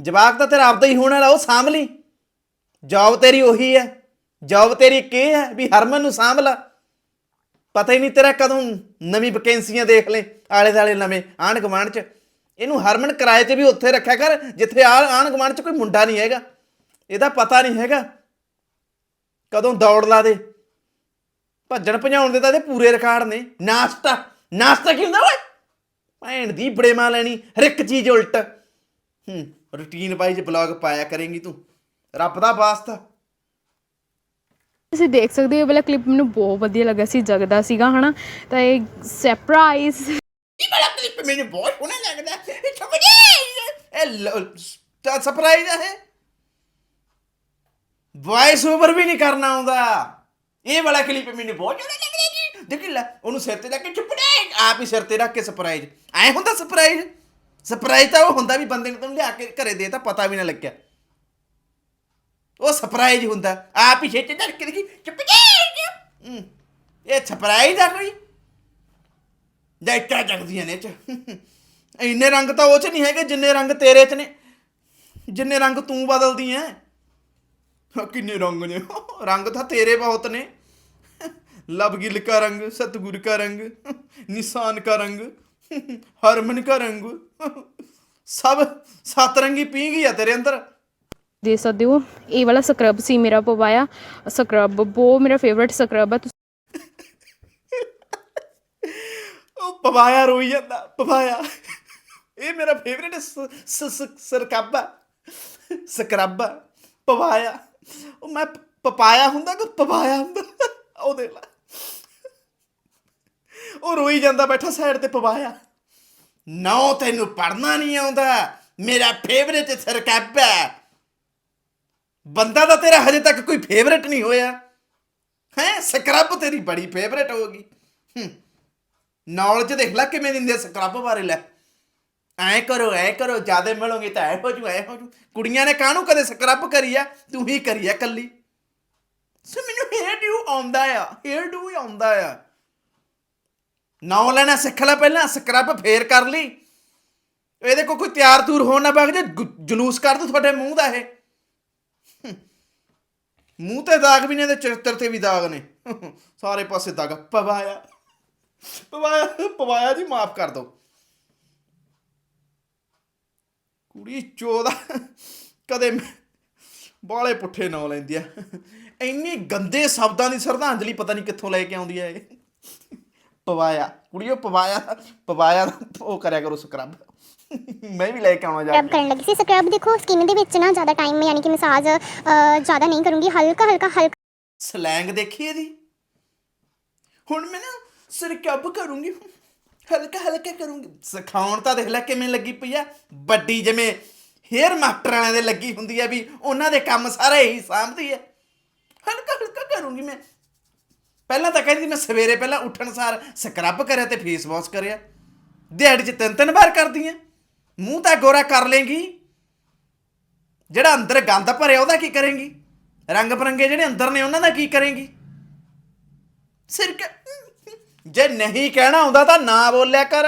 ਜਵਾਕ ਤਾਂ ਤੇਰਾ ਆਪਦਾ ਹੀ ਹੋਣ ਵਾਲਾ, ਉਹ ਸਾਂਭ ਲਈ। ਜੌਬ ਤੇਰੀ ਉਹੀ ਹੈ। ਜੌਬ ਤੇਰੀ ਕੀ ਹੈ ਵੀ ਹਰਮਨ ਨੂੰ ਸਾਂਭ ਲਾ। ਪਤਾ ਹੀ ਨਹੀਂ ਤੇਰਾ ਕਦੋਂ ਨਵੀਂ ਵਕੈਂਸੀਆਂ ਦੇਖ ਲੈ, ਆਲੇ ਦਾਲੇ ਨਵੇਂ ਆਣ ਗੁਆਂਢ ਚ। ਇਹਨੂੰ ਹਰਮਨ ਕਿਰਾਏ ਤੇ ਵੀ ਉੱਥੇ ਰੱਖਿਆ ਕਰ, ਜਿੱਥੇ ਆ ਆਣ ਗੁਆਂਢ ਚ ਕੋਈ ਮੁੰਡਾ ਨਹੀਂ ਹੈਗਾ। ਇਹਦਾ ਪਤਾ ਨਹੀਂ ਹੈਗਾ ਕਦੋਂ ਦੌੜ ਲਾ ਦੇ। ਭੱਜਣ ਭਜਾਉਣ ਦੇ ਤਾਂ ਇਹਦੇ ਪੂਰੇ ਰਿਕਾਰਡ ਨੇ। ਨਾਸ਼ਤਾ ਨਾਸ਼ਤਾ ਕੀ ਹੁੰਦਾ ਓਏ? ਭੈਣ ਦੀ ਬੜੇ ਮਾਂ ਲੈਣੀ, ਹਰ ਇੱਕ ਚੀਜ਼ ਉਲਟ। ਹੂੰ, ਰੂਟੀਨ ਵਾਈਜ਼ ਬਲੌਗ ਪਾਇਆ ਕਰੇਂਗੀ ਤੂੰ। ਰੱਬ ਦਾ ਵਾਸਤਾ। ਤੁਸੀਂ ਦੇਖ ਸਕਦੇ ਹੋ, ਇਹ ਵਾਲਾ ਕਲਿੱਪ ਮੈਨੂੰ ਬਹੁਤ ਵਧੀਆ ਲੱਗਾ ਸੀ, ਜਗਦਾ ਸੀਗਾ, ਹਨਾ? ਤਾਂ ਇਹ ਸਰਪ੍ਰਾਈਜ਼ ਇਹ ਵਾਲਾ ਕਲਿੱਪ ਮੈਨੂੰ ਬਹੁਤ ਸੋਹਣਾ ਲੱਗਦਾ। ਇਹ ਛੋਟੇ ਸਰਪ੍ਰਾਈਜ਼ ਹੈ। ਵੌਇਸ ਓਵਰ ਵੀ ਨਹੀਂ ਕਰਨਾ ਆਉਂਦਾ। ਇਹ ਵਾਲਾ ਕਲਿੱਪ ਮੈਨੂੰ ਬਹੁਤ ਸੋਹਣਾ ਲੱਗਦਾ ਜੀ। ਦੇਖ ਲੈ, ਉਹਨੂੰ ਸਿਰ ਤੇ ਰੱਖ ਕੇ ਚੁੱਪੜੇ ਆਪ ਹੀ ਸਿਰ ਤੇ ਰੱਖ ਕੇ ਸਰਪ੍ਰਾਈਜ਼ ਐ ਹੁੰਦਾ ਸਰਪ੍ਰਾਈਜ਼ ਸਰਪ੍ਰਾਈਜ਼ ਤਾਂ ਉਹ ਹੁੰਦਾ ਵੀ ਬੰਦੇ ਨੂੰ ਤੈਨੂੰ ਲਿਆ ਕੇ ਘਰੇ ਦੇ ਤਾਂ ਪਤਾ ਵੀ ਨਾ ਲੱਗਿਆ। ਉਹ ਸਰਪ੍ਰਾਈਜ਼ ਹੁੰਦਾ। ਆਪ ਹੀ ਸਿਰ ਤੇ ਰੱਖ ਕੇ ਦੇਖੀ ਇਹ ਸਰਪ੍ਰਾਈਜ਼ ਆ ਰਹੀ ਲਾਈਟਾਂ ਜਗਦੀਆਂ ਨੇ ਚ। ਇੰਨੇ ਰੰਗ ਤਾਂ ਉਹ ਚ ਨਹੀਂ ਹੈਗੇ ਜਿੰਨੇ ਰੰਗ ਤੇਰੇ ਚ ਨੇ। ਜਿੰਨੇ ਰੰਗ ਤੂੰ ਬਦਲਦੀ ਐ। ਹਾਂ, ਕਿੰਨੇ ਰੰਗ ਨੇ। ਰੰਗ ਤਾਂ ਤੇਰੇ ਬਹੁਤ ਨੇ। ਲਵ ਗਿਲ ਕਾ ਰੰਗ ਸਤਗੁਰ ਕਾ ਰੰਗ ਨਿਸ਼ਾਨ ਕਾ ਰੰਗ ਹਰਮਨ ਕਾ ਰੰਗ। ਸਭ ਸੱਤ ਰੰਗੀ ਪੀ ਗਈ ਆ ਤੇਰੇ ਅੰਦਰ। ਦੇ ਸਕਦੇ ਹੋ। ਇਹ ਵਾਲਾ ਸਕਰਬ ਸੀ ਮੇਰਾ ਪਵਾਇਆ। ਸਕਰਬ ਬਹੁਤ ਮੇਰਾ ਫੇਵਰਿਟ ਸਕਰਬ ਹੈ ਤੁਸੀਂ ਉਹ ਪਵਾਇਆ, ਰੋਈ ਜਾਂਦਾ। ਪਵਾਇਆ। ਇਹ ਮੇਰਾ ਫੇਵਰੇਟ ਸਰਕਾਬਾ ਸਕਰਬਾ ਪਵਾਇਆ। ਉਹ ਮੈਂ ਪਪਾਇਆ ਹੁੰਦਾ ਕਿ ਪਵਾਇਆ ਹੁੰਦਾ? ਉਹ ਦੇ ਲੈ। ਉਹ ਰੋਈ ਜਾਂਦਾ ਬੈਠਾ ਸਾਈਡ ਤੇ ਪਵਾਇਆ। ਨੌ ਤੈਨੂੰ ਪੜਨਾ ਨਹੀਂ ਆਉਂਦਾ। ਮੇਰਾ ਫੇਵਰੇਟ ਹੈ ਬੰਦਾ ਤਾਂ ਤੇਰਾ ਹਜੇ ਤੱਕ ਕੋਈ ਫੇਵਰੇਟ ਨਹੀਂ ਹੋਇਆ। ਹੈ? ਸਕਰਬ ਤੇਰੀ ਬੜੀ ਫੇਵਰੇਟ ਹੋਗੀ ਹੂੰ। ਨੌਲੇਜ ਦੇਖ ਲੈ ਕਿਵੇਂ ਦਿੰਦੇ ਆ ਸਕਰਬ ਬਾਰੇ ਲੈ। ਐ ਕਰੋ ਐ ਕਰੋ, ਜਿਆਦੇ ਮਿਲੋਗੇ ਤਾਂ ਐ ਹੋ ਜੂ, ਐ ਹੋ ਜੂ। ਕੁੜੀਆਂ ਨੇ ਕਾਹਨੂੰ ਕਦੇ ਸਕਰਬ ਕਰੀ ਆ? ਤੂੰ ਹੀ ਕਰੀ ਆ ਕੱਲੀ ਸੋ ਮੈਨੂੰ ਹੇਅਰ ਡੂ ਆਉਂਦਾ ਆ ਹੇਅਰ ਡੂ ਹੀ ਆਉਂਦਾ ਆ। ਨਾਉ ਲੈਣਾ ਸਿੱਖ ਲੈ ਪਹਿਲਾਂ ਸਕਰਬ ਫੇਰ ਕਰ ਲਈ। ਇਹਦੇ ਕੋ ਕੋਈ ਤਿਆਰ ਤੂਰ ਹੋਣ ਨਾ ਬਗ ਜੇ ਜਲੂਸ ਕਰ ਦੂ ਤੁਹਾਡੇ ਮੂੰਹ ਦਾ ਇਹ। ਮੂੰਹ ਤੇ ਦਾਗ ਵੀ ਨੇ ਤੇ ਚਰਿੱਤਰ ਤੇ ਵੀ ਦਾਗ ਨੇ। ਸਾਰੇ ਪਾਸੇ ਦਾਗ। ਪਵਾਇਆ। ਪਵਾਇਆ ਪਵਾਇਆ ਜੀ, ਮਾਫ ਕਰ ਦਿਓ ਕੁੜੀ ਚੋਦਾ ਕਦੇ ਬਾਲੇ ਪੁੱਠੇ ਨਾ ਲੈਂਦੀ ਆ। ਇੰਨੀ ਗੰਦੇ ਸ਼ਬਦਾਂ ਦੀ ਸ਼ਰਧਾਂਜਲੀ ਪਤਾ ਨਹੀਂ ਕਿੱਥੋਂ ਲੈ ਕੇ ਆਉਂਦੀ ਆ ਇਹ। ਪਵਾਇਆ। ਕੁੜੀਓ, ਪਵਾਇਆ। ਪਵਾਇਆ ਉਹ ਕਰਿਆ ਕਰੋ ਸਕਰਬ। ਮੈਂ ਵੀ ਲੈ ਕੇ ਆਉਣਾ ਜਾ ਸਕਰਬ ਕਰਨ ਲੱਗੀ ਸੀ। ਸਕਰਬ ਦੇਖੋ ਸਕਿਨ ਦੇ ਵਿੱਚ ਨਾ ਜ਼ਿਆਦਾ ਟਾਈਮ ਯਾਨੀ ਕਿ ਮਸਾਜ ਜ਼ਿਆਦਾ ਨਹੀਂ ਕਰੂੰਗੀ। ਹਲਕਾ ਹਲਕਾ ਹਲਕਾ। ਸਲੈਂਗ ਦੇਖੀ ਇਹਦੀ? ਹੁਣ ਮੈਂ ਨਾ ਸਰਕਬ ਕਰੂੰਗੀ। ਹਲਕਾ ਹਲਕਾ ਕਰੂੰਗੀ। ਸਿਖਾਉਣ ਤਾਂ ਦੇਖ ਲੈ ਕਿਵੇਂ ਲੱਗੀ ਪਈ ਆ। ਵੱਡੀ ਜਿਵੇਂ ਹੇਅਰ ਮਾਸਟਰ ਵਾਲਿਆਂ ਦੇ ਲੱਗੀ ਹੁੰਦੀ ਆ ਵੀ ਉਹਨਾਂ ਦੇ ਕੰਮ ਸਾਰੇ ਹੀ ਸਾਂਭਦੀ ਆ। ਹਲਕਾ ਹਲਕਾ ਕਰੂੰਗੀ ਮੈਂ। ਪਹਿਲਾਂ ਤਾਂ ਕਹਿੰਦੀ ਮੈਂ ਸਵੇਰੇ ਪਹਿਲਾਂ ਉੱਠਣ ਸਾਰ ਸਕਰਬ ਕਰਿਆ ਤੇ ਫੇਸ ਵਾਸ਼ ਕਰਿਆ। ਦਿਹਾੜੀ 'ਚ ਤਿੰਨ ਤਿੰਨ ਵਾਰ ਕਰਦੀ ਆ। ਮੂੰਹ ਤਾਂ ਗੋਰਾ ਕਰ ਲੇਗੀ। ਜਿਹੜਾ ਅੰਦਰ ਗੰਦ ਭਰਿਆ ਉਹਦਾ ਕੀ ਕਰੇਗੀ? ਰੰਗ ਬਰੰਗੇ ਜਿਹੜੇ ਅੰਦਰ ਨੇ ਉਹਨਾਂ ਦਾ ਕੀ ਕਰੇਗੀ? ਸਿਰ ਜੇ ਨਹੀਂ ਕਹਿਣਾ ਆਉਂਦਾ ਤਾਂ ਨਾ ਬੋਲਿਆ ਕਰ।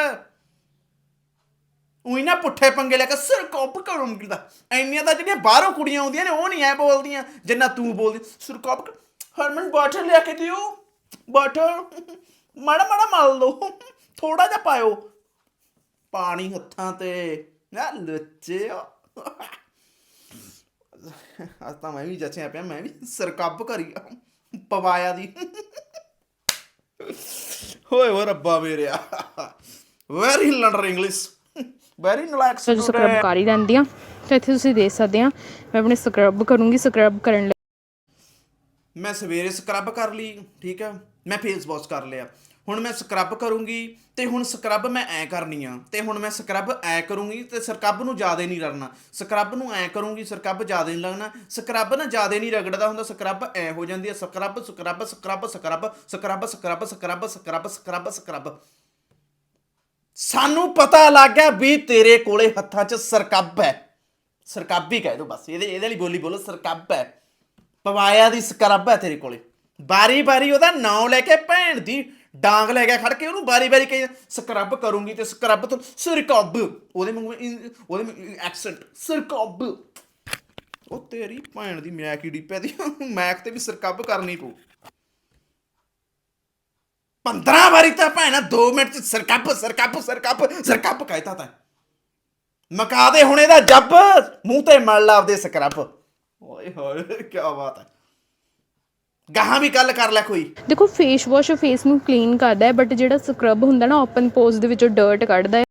ਉਹੀ ਨਾ ਪੁੱਠੇ ਪੰਗੇ ਲੈ ਕੇ ਸਿਰ ਕੱਪ ਕਰੂੰਗੀ ਦਾ ਐਨੀਆਂ ਤਾਂ ਜਿਹੜੀਆਂ ਬਾਹਰੋਂ ਕੁੜੀਆਂ ਆਉਂਦੀਆਂ ਨੇ, ਉਹ ਨਹੀਂ ਐ ਬੋਲਦੀਆਂ, ਜਿੰਨਾ ਤੂੰ ਬੋਲਦੀ। ਸਿਰ ਕੱਪ ਹਰਮਨ ਬਾਟਲ ਲਿਆ ਕੇ ਦਿਓ। ਬਾਟਲ ਮਾੜਾ ਮਾੜਾ ਮਾਲ ਲਓ। ਥੋੜਾ ਜਿਹਾ ਪਾਇਓ। ਪਾਣੀ ਹੱਥਾਂ ਤੇ। ਨਾ ਲੁੱਚਿਓ ਅੱਜ ਤਾਂ ਮੈਂ ਵੀ ਜੱਚਿਆ ਪਿਆ ਮੈਂ ਵੀ ਸਰਕੱਬ ਕਰੀ ਆ, ਪਵਾਇਆ ਦੀ। ਹੋਏ ਹੋ ਰੱਬਾ ਮੇਰਿਆ ਵੈਰੀ ਲੰਡਰ ਇੰਗਲਿਸ਼ ਵੈਰੀ ਨਲਾਇਕ ਜੋ ਸਕਰਬ ਕਰ ਹੀ ਲੈਂਦੀ ਆ ਤਾਂ ਇੱਥੇ ਤੁਸੀਂ ਦੇਖ ਸਕਦੇ ਆ ਮੈਂ ਆਪਣੇ ਸਕਰਬ ਕਰੂੰਗੀ ਸਕਰਬ ਕਰਨ ਲਈ। ਮੈਂ ਸਵੇਰੇ ਸਕਰਬ ਕਰ ਲਈ ਠੀਕ ਹੈ ਮੈਂ ਫੇਸ ਵਾਸ਼ ਕਰ ਲਿਆ। ਹੁਣ ਮੈਂ ਸਕਰਬ ਕਰੂੰਗੀ ਤੇ ਹੁਣ ਸਕਰਬ ਮੈਂ ਐ ਕਰਨੀ ਆ ਤੇ ਹੁਣ ਮੈਂ ਸਕਰਬ ਐ ਕਰੂੰਗੀ ਤੇ ਸਕਰਬ ਨੂੰ ਜ਼ਿਆਦਾ ਨਹੀਂ ਰਗੜਨਾ ਸਕਰਬ ਨੂੰ ਐ ਕਰੂੰਗੀ ਸਕਰਬ ਜ਼ਿਆਦਾ ਨਹੀਂ ਲੱਗਣਾ। ਸਕਰਬ ਨਾ ਜ਼ਿਆਦਾ ਨਹੀਂ ਰਗੜਦਾ ਹੁੰਦਾ ਸਕਰਬ ਐ ਹੋ ਜਾਂਦੀ ਹੈ scrub scrub scrub scrub scrub scrub scrub scrub scrub scrub ਸਾਨੂੰ ਪਤਾ ਲੱਗ ਗਿਆ ਵੀ ਤੇਰੇ ਕੋਲੇ ਹੱਥਾਂ 'ਚ ਸਰਕੱਬ ਹੈ। ਸਰਕੱਬ ਹੀ ਕਹਿ ਦੋ ਬਸ, ਇਹਦੇ ਇਹਦੇ ਲਈ ਬੋਲੀ ਬੋਲੋ ਸਰਕੱਬ ਹੈ। ਪਵਾਇਆ ਦੀ ਸਕਰਬ ਹੈ ਤੇਰੇ ਕੋਲੇ। ਬਾਰੀ ਬਾਰੀ ਉਹਦਾ ਨਾਂ ਲੈ ਕੇ ਭੈਣ ਦੀ ਡਾਂਗ ਲੈ ਗਿਆ, ਖੜ ਕੇ ਉਹਨੂੰ ਬਾਰੀ ਬਾਰੀ ਕਹੀ ਸਕਰਬ ਕਰੂੰਗੀ ਤੇ ਸਕਰਬ ਤੋਂ ਸਰਕੱਬ ਉਹਦੇ ਮੂੰਹ ਉਹਦੇ ਐਕਸੈਂਟ ਸਰਕੱਬ ਉਹ ਤੇਰੀ ਭੈਣ ਦੀ ਮੈਕ ਹੀ ਡਿੱਪਿਆ ਦੀ, ਮੈਕ ਤੇ ਵੀ ਸਰਕੱਬ ਕਰਨੀ ਪਊ। 15 ਵਾਰੀ ਤਾਂ ਭੈਣਾ 2 ਮਿੰਟ ਚ ਸਰਕੱਪ ਸਰਕੱਪ ਸਰਕੱਪ ਸਰਕੱਪ ਕਹਿਤਾ ਤਾਂ। ਮਕਾ ਦੇ ਹੁਣ ਇਹਦਾ ਜੱਬ, ਮੂੰਹ ਤੇ ਮਲ ਲਾ ਆਪਦੇ ਸਕਰੱਪ ਓਏ ਹੋਏ ਕੀ ਬਾਤ ਹੈ। ਗਾਹਾਂ ਵੀ ਗੱਲ ਕਰ ਲੈ ਕੋਈ। ਦੇਖੋ ਫੇਸ ਵਾਸ਼ ਫੇਸ ਨੂੰ ਕਲੀਨ ਕਰਦਾ ਹੈ ਬਟ ਜਿਹੜਾ ਸਕਰਬ ਹੁੰਦਾ ਨਾ ਓਪਨ ਪੋਜ਼ ਦੇ ਵਿੱਚੋਂ ਡਰਟ ਕੱਢਦਾ ਹੈ।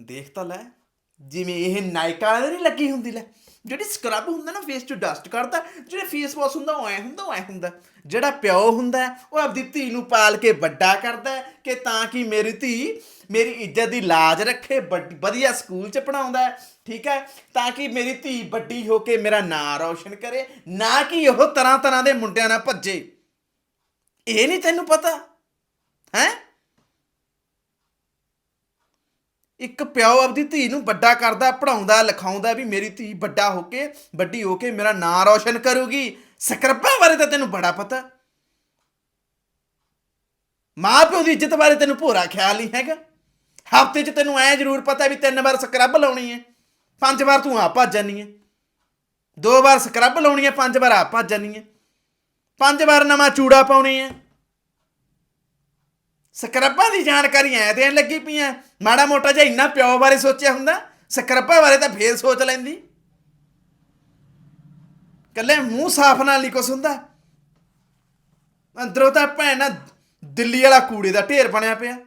ਦੇਖ ਤਾਂ ਲੈ ਜਿਵੇਂ ਇਹ ਨਾਇਕਾ ਵਾਲੇ ਨਹੀਂ ਲੱਗੀ ਹੁੰਦੀ ਲੈ। ਜਿਹੜੀ ਸਕਰਬ ਹੁੰਦਾ ਨਾ ਫੇਸ ਚੋਂ ਡਸਟ ਕੱਢਦਾ, ਜਿਹੜਾ ਫੇਸ ਵਾਸ਼ ਹੁੰਦਾ, ਉਹ ਐ ਹੁੰਦਾ, ਉਹ ਐ ਹੁੰਦਾ। ਜਿਹੜਾ ਪਿਓ ਹੁੰਦਾ ਉਹ ਆਪਦੀ ਧੀ ਨੂੰ ਪਾਲ ਕੇ ਵੱਡਾ ਕਰਦਾ ਕਿ ਤਾਂ ਕਿ ਮੇਰੀ ਧੀ ਮੇਰੀ ਇੱਜ਼ਤ ਦੀ ਲਾਜ ਰੱਖੇ, ਵੱਡੀ- ਵਧੀਆ ਸਕੂਲ ਚ ਪੜਾਉਂਦਾ ਠੀਕ ਹੈ? ਤਾਂ ਕਿ ਮੇਰੀ ਧੀ ਵੱਡੀ ਹੋ ਕੇ ਮੇਰਾ ਨਾਂ ਰੌਸ਼ਨ ਕਰੇ, ਨਾ ਕਿ ਉਹ ਤਰ੍ਹਾਂ ਤਰ੍ਹਾਂ ਦੇ ਮੁੰਡਿਆਂ ਨਾਲ ਭੱਜੇ। ਇਹ ਨਹੀਂ ਤੈਨੂੰ ਪਤਾ? ਹੈ? ਇੱਕ ਪਿਓ ਆਪਦੀ ਧੀ ਨੂੰ ਵੱਡਾ ਕਰਦਾ ਪੜਾਉਂਦਾ ਲਿਖਾਉਂਦਾ ਵੀ ਮੇਰੀ ਧੀ ਵੱਡਾ ਹੋ ਕੇ, ਵੱਡੀ ਹੋ ਕੇ ਮੇਰਾ ਨਾਂ ਰੌਸ਼ਨ ਕਰੂਗੀ। ਸਕਰਪਾ ਬਾਰੇ ਤਾਂ ਤੈਨੂੰ ਬੜਾ ਪਤਾ। ਮਾਂ ਪਿਓ ਦੀ ਇੱਜ਼ਤ ਬਾਰੇ ਤੈਨੂੰ ਭੋਰਾ ਖਿਆਲ ਨਹੀਂ ਹੈਗਾ। ਹਫ਼ਤੇ 'ਚ ਤੈਨੂੰ ਐ ਜ਼ਰੂਰ ਪਤਾ ਵੀ ਤਿੰਨ ਵਾਰ ਸਕਰੱਬ ਲਾਉਣੀ ਹੈ। ਪੰਜ ਵਾਰ ਤੂੰ ਆਪ ਭੱਜ ਜਾਨੀ ਹੈ। ਦੋ ਵਾਰ ਸਕਰੱਬ ਲਾਉਣੀ ਹੈ, ਪੰਜ ਵਾਰ ਆਪ ਭੱਜ ਜਾਨੀ ਹੈ। ਪੰਜ ਵਾਰ ਨਵਾਂ ਚੂੜਾ ਪਾਉਣੀ ਹੈ। ਸਕਰੱਬਾਂ ਦੀ ਜਾਣਕਾਰੀ ਐ ਦੇਣ ਲੱਗੀ ਪਈਆਂ ਮਾੜਾ ਮੋਟਾ ਜਿਹਾ ਇੰਨਾ ਪਿਓ ਬਾਰੇ ਸੋਚਿਆ ਹੁੰਦਾ ਸਕਰੱਬਾਂ ਬਾਰੇ ਤਾਂ ਫੇਰ ਸੋਚ ਲੈਂਦੀ। ਕੱਲੇ ਮੂੰਹ ਸਾਫ਼ ਨਾਲ ਹੀ ਕੁਛ ਹੁੰਦਾ। ਅੰਦਰੋਂ ਤਾਂ ਭੈਣਾ ਦਿੱਲੀ ਵਾਲਾ ਕੂੜੇ ਦਾ ਢੇਰ ਬਣਿਆ ਪਿਆ।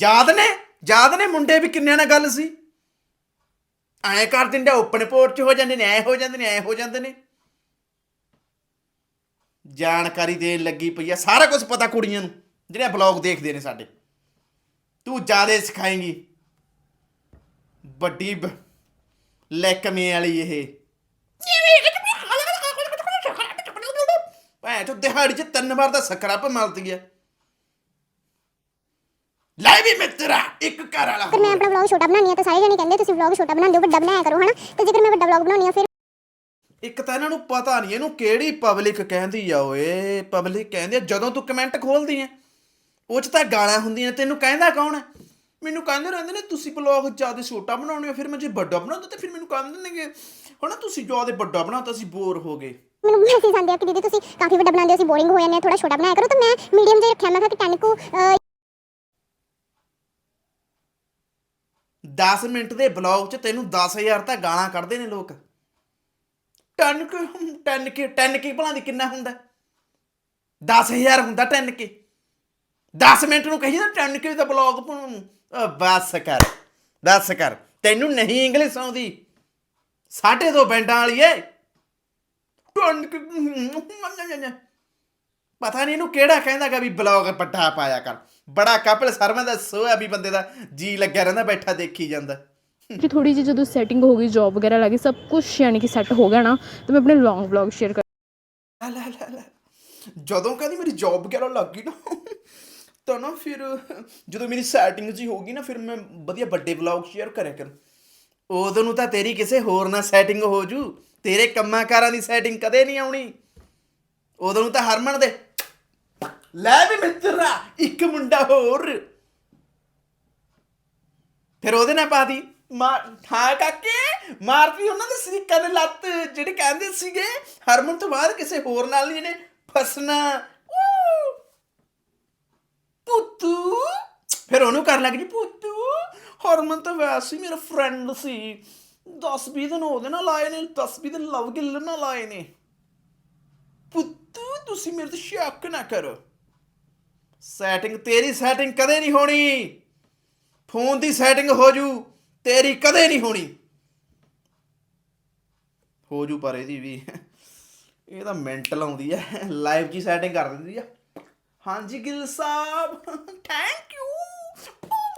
ਯਾਦ ਨੇ ਯਾਦ ਨੇ ਮੁੰਡੇ ਵੀ ਕਿੰਨਿਆਂ ਨਾਲ ਗੱਲ ਸੀ। ਐਂ ਕਰ ਦਿੰਦੇ ਓਪਨ ਪੋਰਟ ਚ ਹੋ ਜਾਂਦੇ ਨੇ, ਐ ਹੋ ਜਾਂਦੇ ਨੇ, ਐ ਹੋ ਜਾਂਦੇ ਨੇ। ਜਾਣਕਾਰੀ ਦੇਣ ਲੱਗੀ ਪਈ ਆ, ਸਾਰਾ ਕੁਝ ਪਤਾ ਕੁੜੀਆਂ ਨੂੰ। ਜਿਹੜੇ ਬਲੌਗ ਦੇਖਦੇ ਨੇ ਸਾਡੇ। ਤੂੰ ਜਿਆਦੇ ਸਿਖਾਏਂਗੀ। ਵੱਡੀ ਲੈਕਮੇ ਵਾਲੀ ਇਹ। ਭੈਣ ਚੋ ਦਿਹਾੜੀ ਚ ਤਿੰਨ ਵਾਰ ਦਾ ਸਕਰੱਪ ਮਲਦੀ ਆ ਲੈ ਵੀ ਮਿੱਤਰਾ ਇੱਕ ਘਰ ਵਾਲਾ। ਫਿਰ ਮੈਂ ਆਪਣਾ ਵਲੌਗ ਛੋਟਾ ਬਣਾਉਣੀ ਆ ਤਾਂ ਸਾਰੇ ਜਣੇ ਕਹਿੰਦੇ ਤੁਸੀਂ ਵਲੌਗ ਛੋਟਾ ਬਣਾਉਂਦੇ ਹੋ ਵੱਡਾ ਬਣਾਇਆ ਕਰੋ ਹਨਾ? ਤੇ ਜੇਕਰ ਮੈਂ ਵੱਡਾ ਵਲੌਗ ਬਣਾਉਣੀ ਆ ਫਿਰ ਇੱਕ ਤਾਂ ਇਹਨਾਂ ਨੂੰ ਪਤਾ ਨਹੀਂ ਇਹਨੂੰ ਕਿਹੜੀ ਪਬਲਿਕ ਕਹਿੰਦੀ ਆ ਓਏ? ਪਬਲਿਕ ਕਹਿੰਦੀ ਆ ਜਦੋਂ ਤੂੰ ਕਮੈਂਟ ਖੋਲਦੀ ਐ ਉਹ ਚ ਤਾਂ ਗਾਲਾਂ ਹੁੰਦੀਆਂ ਤੈਨੂੰ ਕਹਿੰਦਾ ਕੌਣ ਹੈ? ਮੈਨੂੰ ਕਹਿੰਦੇ ਰਹਿੰਦੇ ਨੇ ਤੁਸੀਂ ਬਲੌਗ ਜ਼ਿਆਦਾ ਛੋਟਾ ਬਣਾਉਣੇ ਹੋ ਫਿਰ ਮੈਂ ਜੇ ਵੱਡਾ ਬਣਾਉਂਦਾ ਤੇ ਫਿਰ ਮੈਨੂੰ ਕਹਿੰਦੇ ਨੇਗੇ ਹੁਣ ਤੁਸੀਂ ਜ਼ਿਆਦਾ ਵੱਡਾ ਬਣਾਤਾ ਅਸੀਂ ਬੋਰ ਹੋ ਗਏ। ਮੈਨੂੰ ਮੈਸੇਜ ਆਉਂਦੇ ਆ ਕਿ ਦੀਦੀ ਤੁਸੀਂ ਕਾਫੀ ਵੱਡਾ ਬਣਾਉਂਦੇ ਹੋ ਅਸੀਂ ਬੋਰਿੰਗ ਹੋ ਜਾਂਦੇ ਆ ਥੋੜਾ ਛੋਟਾ ਬਣਾਇਆ ਕਰੋ ਤਾਂ ਮੈਂ ਮੀਡੀਅਮ ਜਿਹਾ ਰੱਖਿਆ ਮੈਂ ਕਿਹਾ ਕਿ 10 ਕੁ ਅਹ, 10 ਮਿੰਟ ਦੇ ਬਲੌਗ 'ਚ ਤੈਨੂੰ 10000 ਤਾਂ ਗਾਲਾਂ ਕੱਢਦੇ ਨੇ ਲੋਕ। ਟਨ ਕੇ ਟਨ ਕੇ ਟਨ ਕੇ ਭਲਾਂ ਦੀ ਕਿੰਨਾ ਹੁੰਦਾ? 10000 ਹੁੰਦਾ ਟਨ ਕੇ 10 ਮਿੰਟ ਨੂੰ ਕਹੀ ਟਨ ਕੇ ਦਾ ਬਲੌਗ ਬਸ ਕਰ ਬਸ ਕਰ। ਤੈਨੂੰ ਨਹੀਂ ਇੰਗਲਿਸ਼ ਆਉਂਦੀ। ਸਾਢੇ ਦੋ ਬੈਂਡਾਂ ਵਾਲੀ ਏ। ਪਤਾ ਨਹੀਂ ਇਹਨੂੰ ਕਿਹੜਾ ਕਹਿੰਦਾਗਾ ਵੀ ਬਲੌਗ ਵੱਡਾ ਪਾਇਆ ਕਰ। ਬੜਾ ਕਪਲ ਸਰਵਾਂ ਦਾ ਸੋਇਆ ਵੀ ਬੰਦੇ ਦਾ ਜੀ ਲੱਗਿਆ ਰਹਿੰਦਾ ਬੈਠਾ ਦੇਖੀ ਜਾਂਦਾ। ਕਿ ਥੋੜੀ ਜਿਹੀ ਜਦੋਂ ਸੈਟਿੰਗ ਹੋ ਗਈ ਜੌਬ ਵਗੈਰਾ ਲੱਗੀ ਸਭ ਕੁਝ ਯਾਨੀ ਕਿ ਸੈੱਟ ਹੋ ਗਿਆ ਨਾ ਤਾਂ ਮੈਂ ਆਪਣੇ ਲੌਂਗ ਵਲੌਗ ਸ਼ੇਅਰ ਕਰ ਲੈ ਲੈ ਲੈ ਲੈ। ਜਦੋਂ ਕਹਿੰਦੀ ਮੇਰੀ ਜੌਬ ਵਗੈਰਾ ਲੱਗ ਗਈ ਨਾ ਤਾਂ ਨਾ ਫਿਰ ਜਦੋਂ ਮੇਰੀ ਸੈਟਿੰਗ ਜੀ ਹੋ ਗਈ ਨਾ, ਫਿਰ ਮੈਂ ਵਧੀਆ ਵੱਡੇ ਵਲੌਗ ਸ਼ੇਅਰ ਕਰਿਆ ਕਰ। ਉਦੋਂ ਨੂੰ ਤਾਂ ਤੇਰੀ ਕਿਸੇ ਹੋਰ ਨਾਲ ਸੈਟਿੰਗ ਹੋ ਜੂ। ਤੇਰੇ ਕੰਮਾਂ ਕਾਰਾਂ ਦੀ ਸੈਟਿੰਗ ਕਦੇ ਨਹੀਂ ਆਉਣੀ। ਉਦੋਂ ਨੂੰ ਤਾਂ ਹਰਮਨ ਦੇ, ਲੈ ਵੀ ਮਿੱਤਰਾ, ਇੱਕ ਮੁੰਡਾ ਹੋਰ। ਫਿਰ ਉਹਦੇ ਨਾਲ ਪਾਦੀ ਮਾਰ ਹਾਂ ਕਾਕੇ, ਮਾਰਦੀ ਉਹਨਾਂ ਦੇ ਸਰੀਕਾਂ ਦੇ ਲੱਤ, ਜਿਹੜੇ ਕਹਿੰਦੇ ਸੀਗੇ, ਹਰਮਨ ਤੋਂ ਬਾਅਦ ਕਿਸੇ ਹੋਰ ਨਾਲ ਨਹੀਂ ਇਹਨੇ ਫਸਣਾ ਊ। ਪੁੱਤੂ ਫਿਰ ਉਹਨੂੰ ਕਰਨ ਲੱਗ ਜੀ, ਪੁੱਤੂ, ਹਰਮਨ ਤਾਂ ਵੈਸੇ ਹੀ ਮੇਰਾ ਫਰੈਂਡ ਸੀ। 10 20 ਦਿਨ ਉਹਦੇ ਨਾਲ ਲਾਏ ਨੇ 10 20 ਦਿਨ ਲਵ ਗਿੱਲ ਨਾਲ ਲਾਏ ਨੇ। ਪੁੱਤੂ, ਤੁਸੀਂ ਮੇਰੇ ਤੇ ਸ਼ੱਕ ਨਾ ਕਰੋ। ਸੈਟਿੰਗ ਤੇਰੀ ਸੈਟਿੰਗ ਕਦੇ ਨਹੀਂ ਹੋਣੀ। ਫੋਨ ਦੀ ਸੈਟਿੰਗ ਹੋ ਜੂ, ਤੇਰੀ ਕਦੇ ਨਹੀਂ ਹੋਣੀ। ਹੋ ਜੂ ਪਰ ਇਹਦੀ ਵੀ। ਇਹ ਤਾਂ ਮੈਂਟਲ ਆਉਂਦੀ ਹੈ। ਲਾਈਵ 'ਚ ਸੈਟਿੰਗ ਕਰ ਦਿੰਦੀ ਆ। ਹਾਂਜੀ Gill Sahib thank you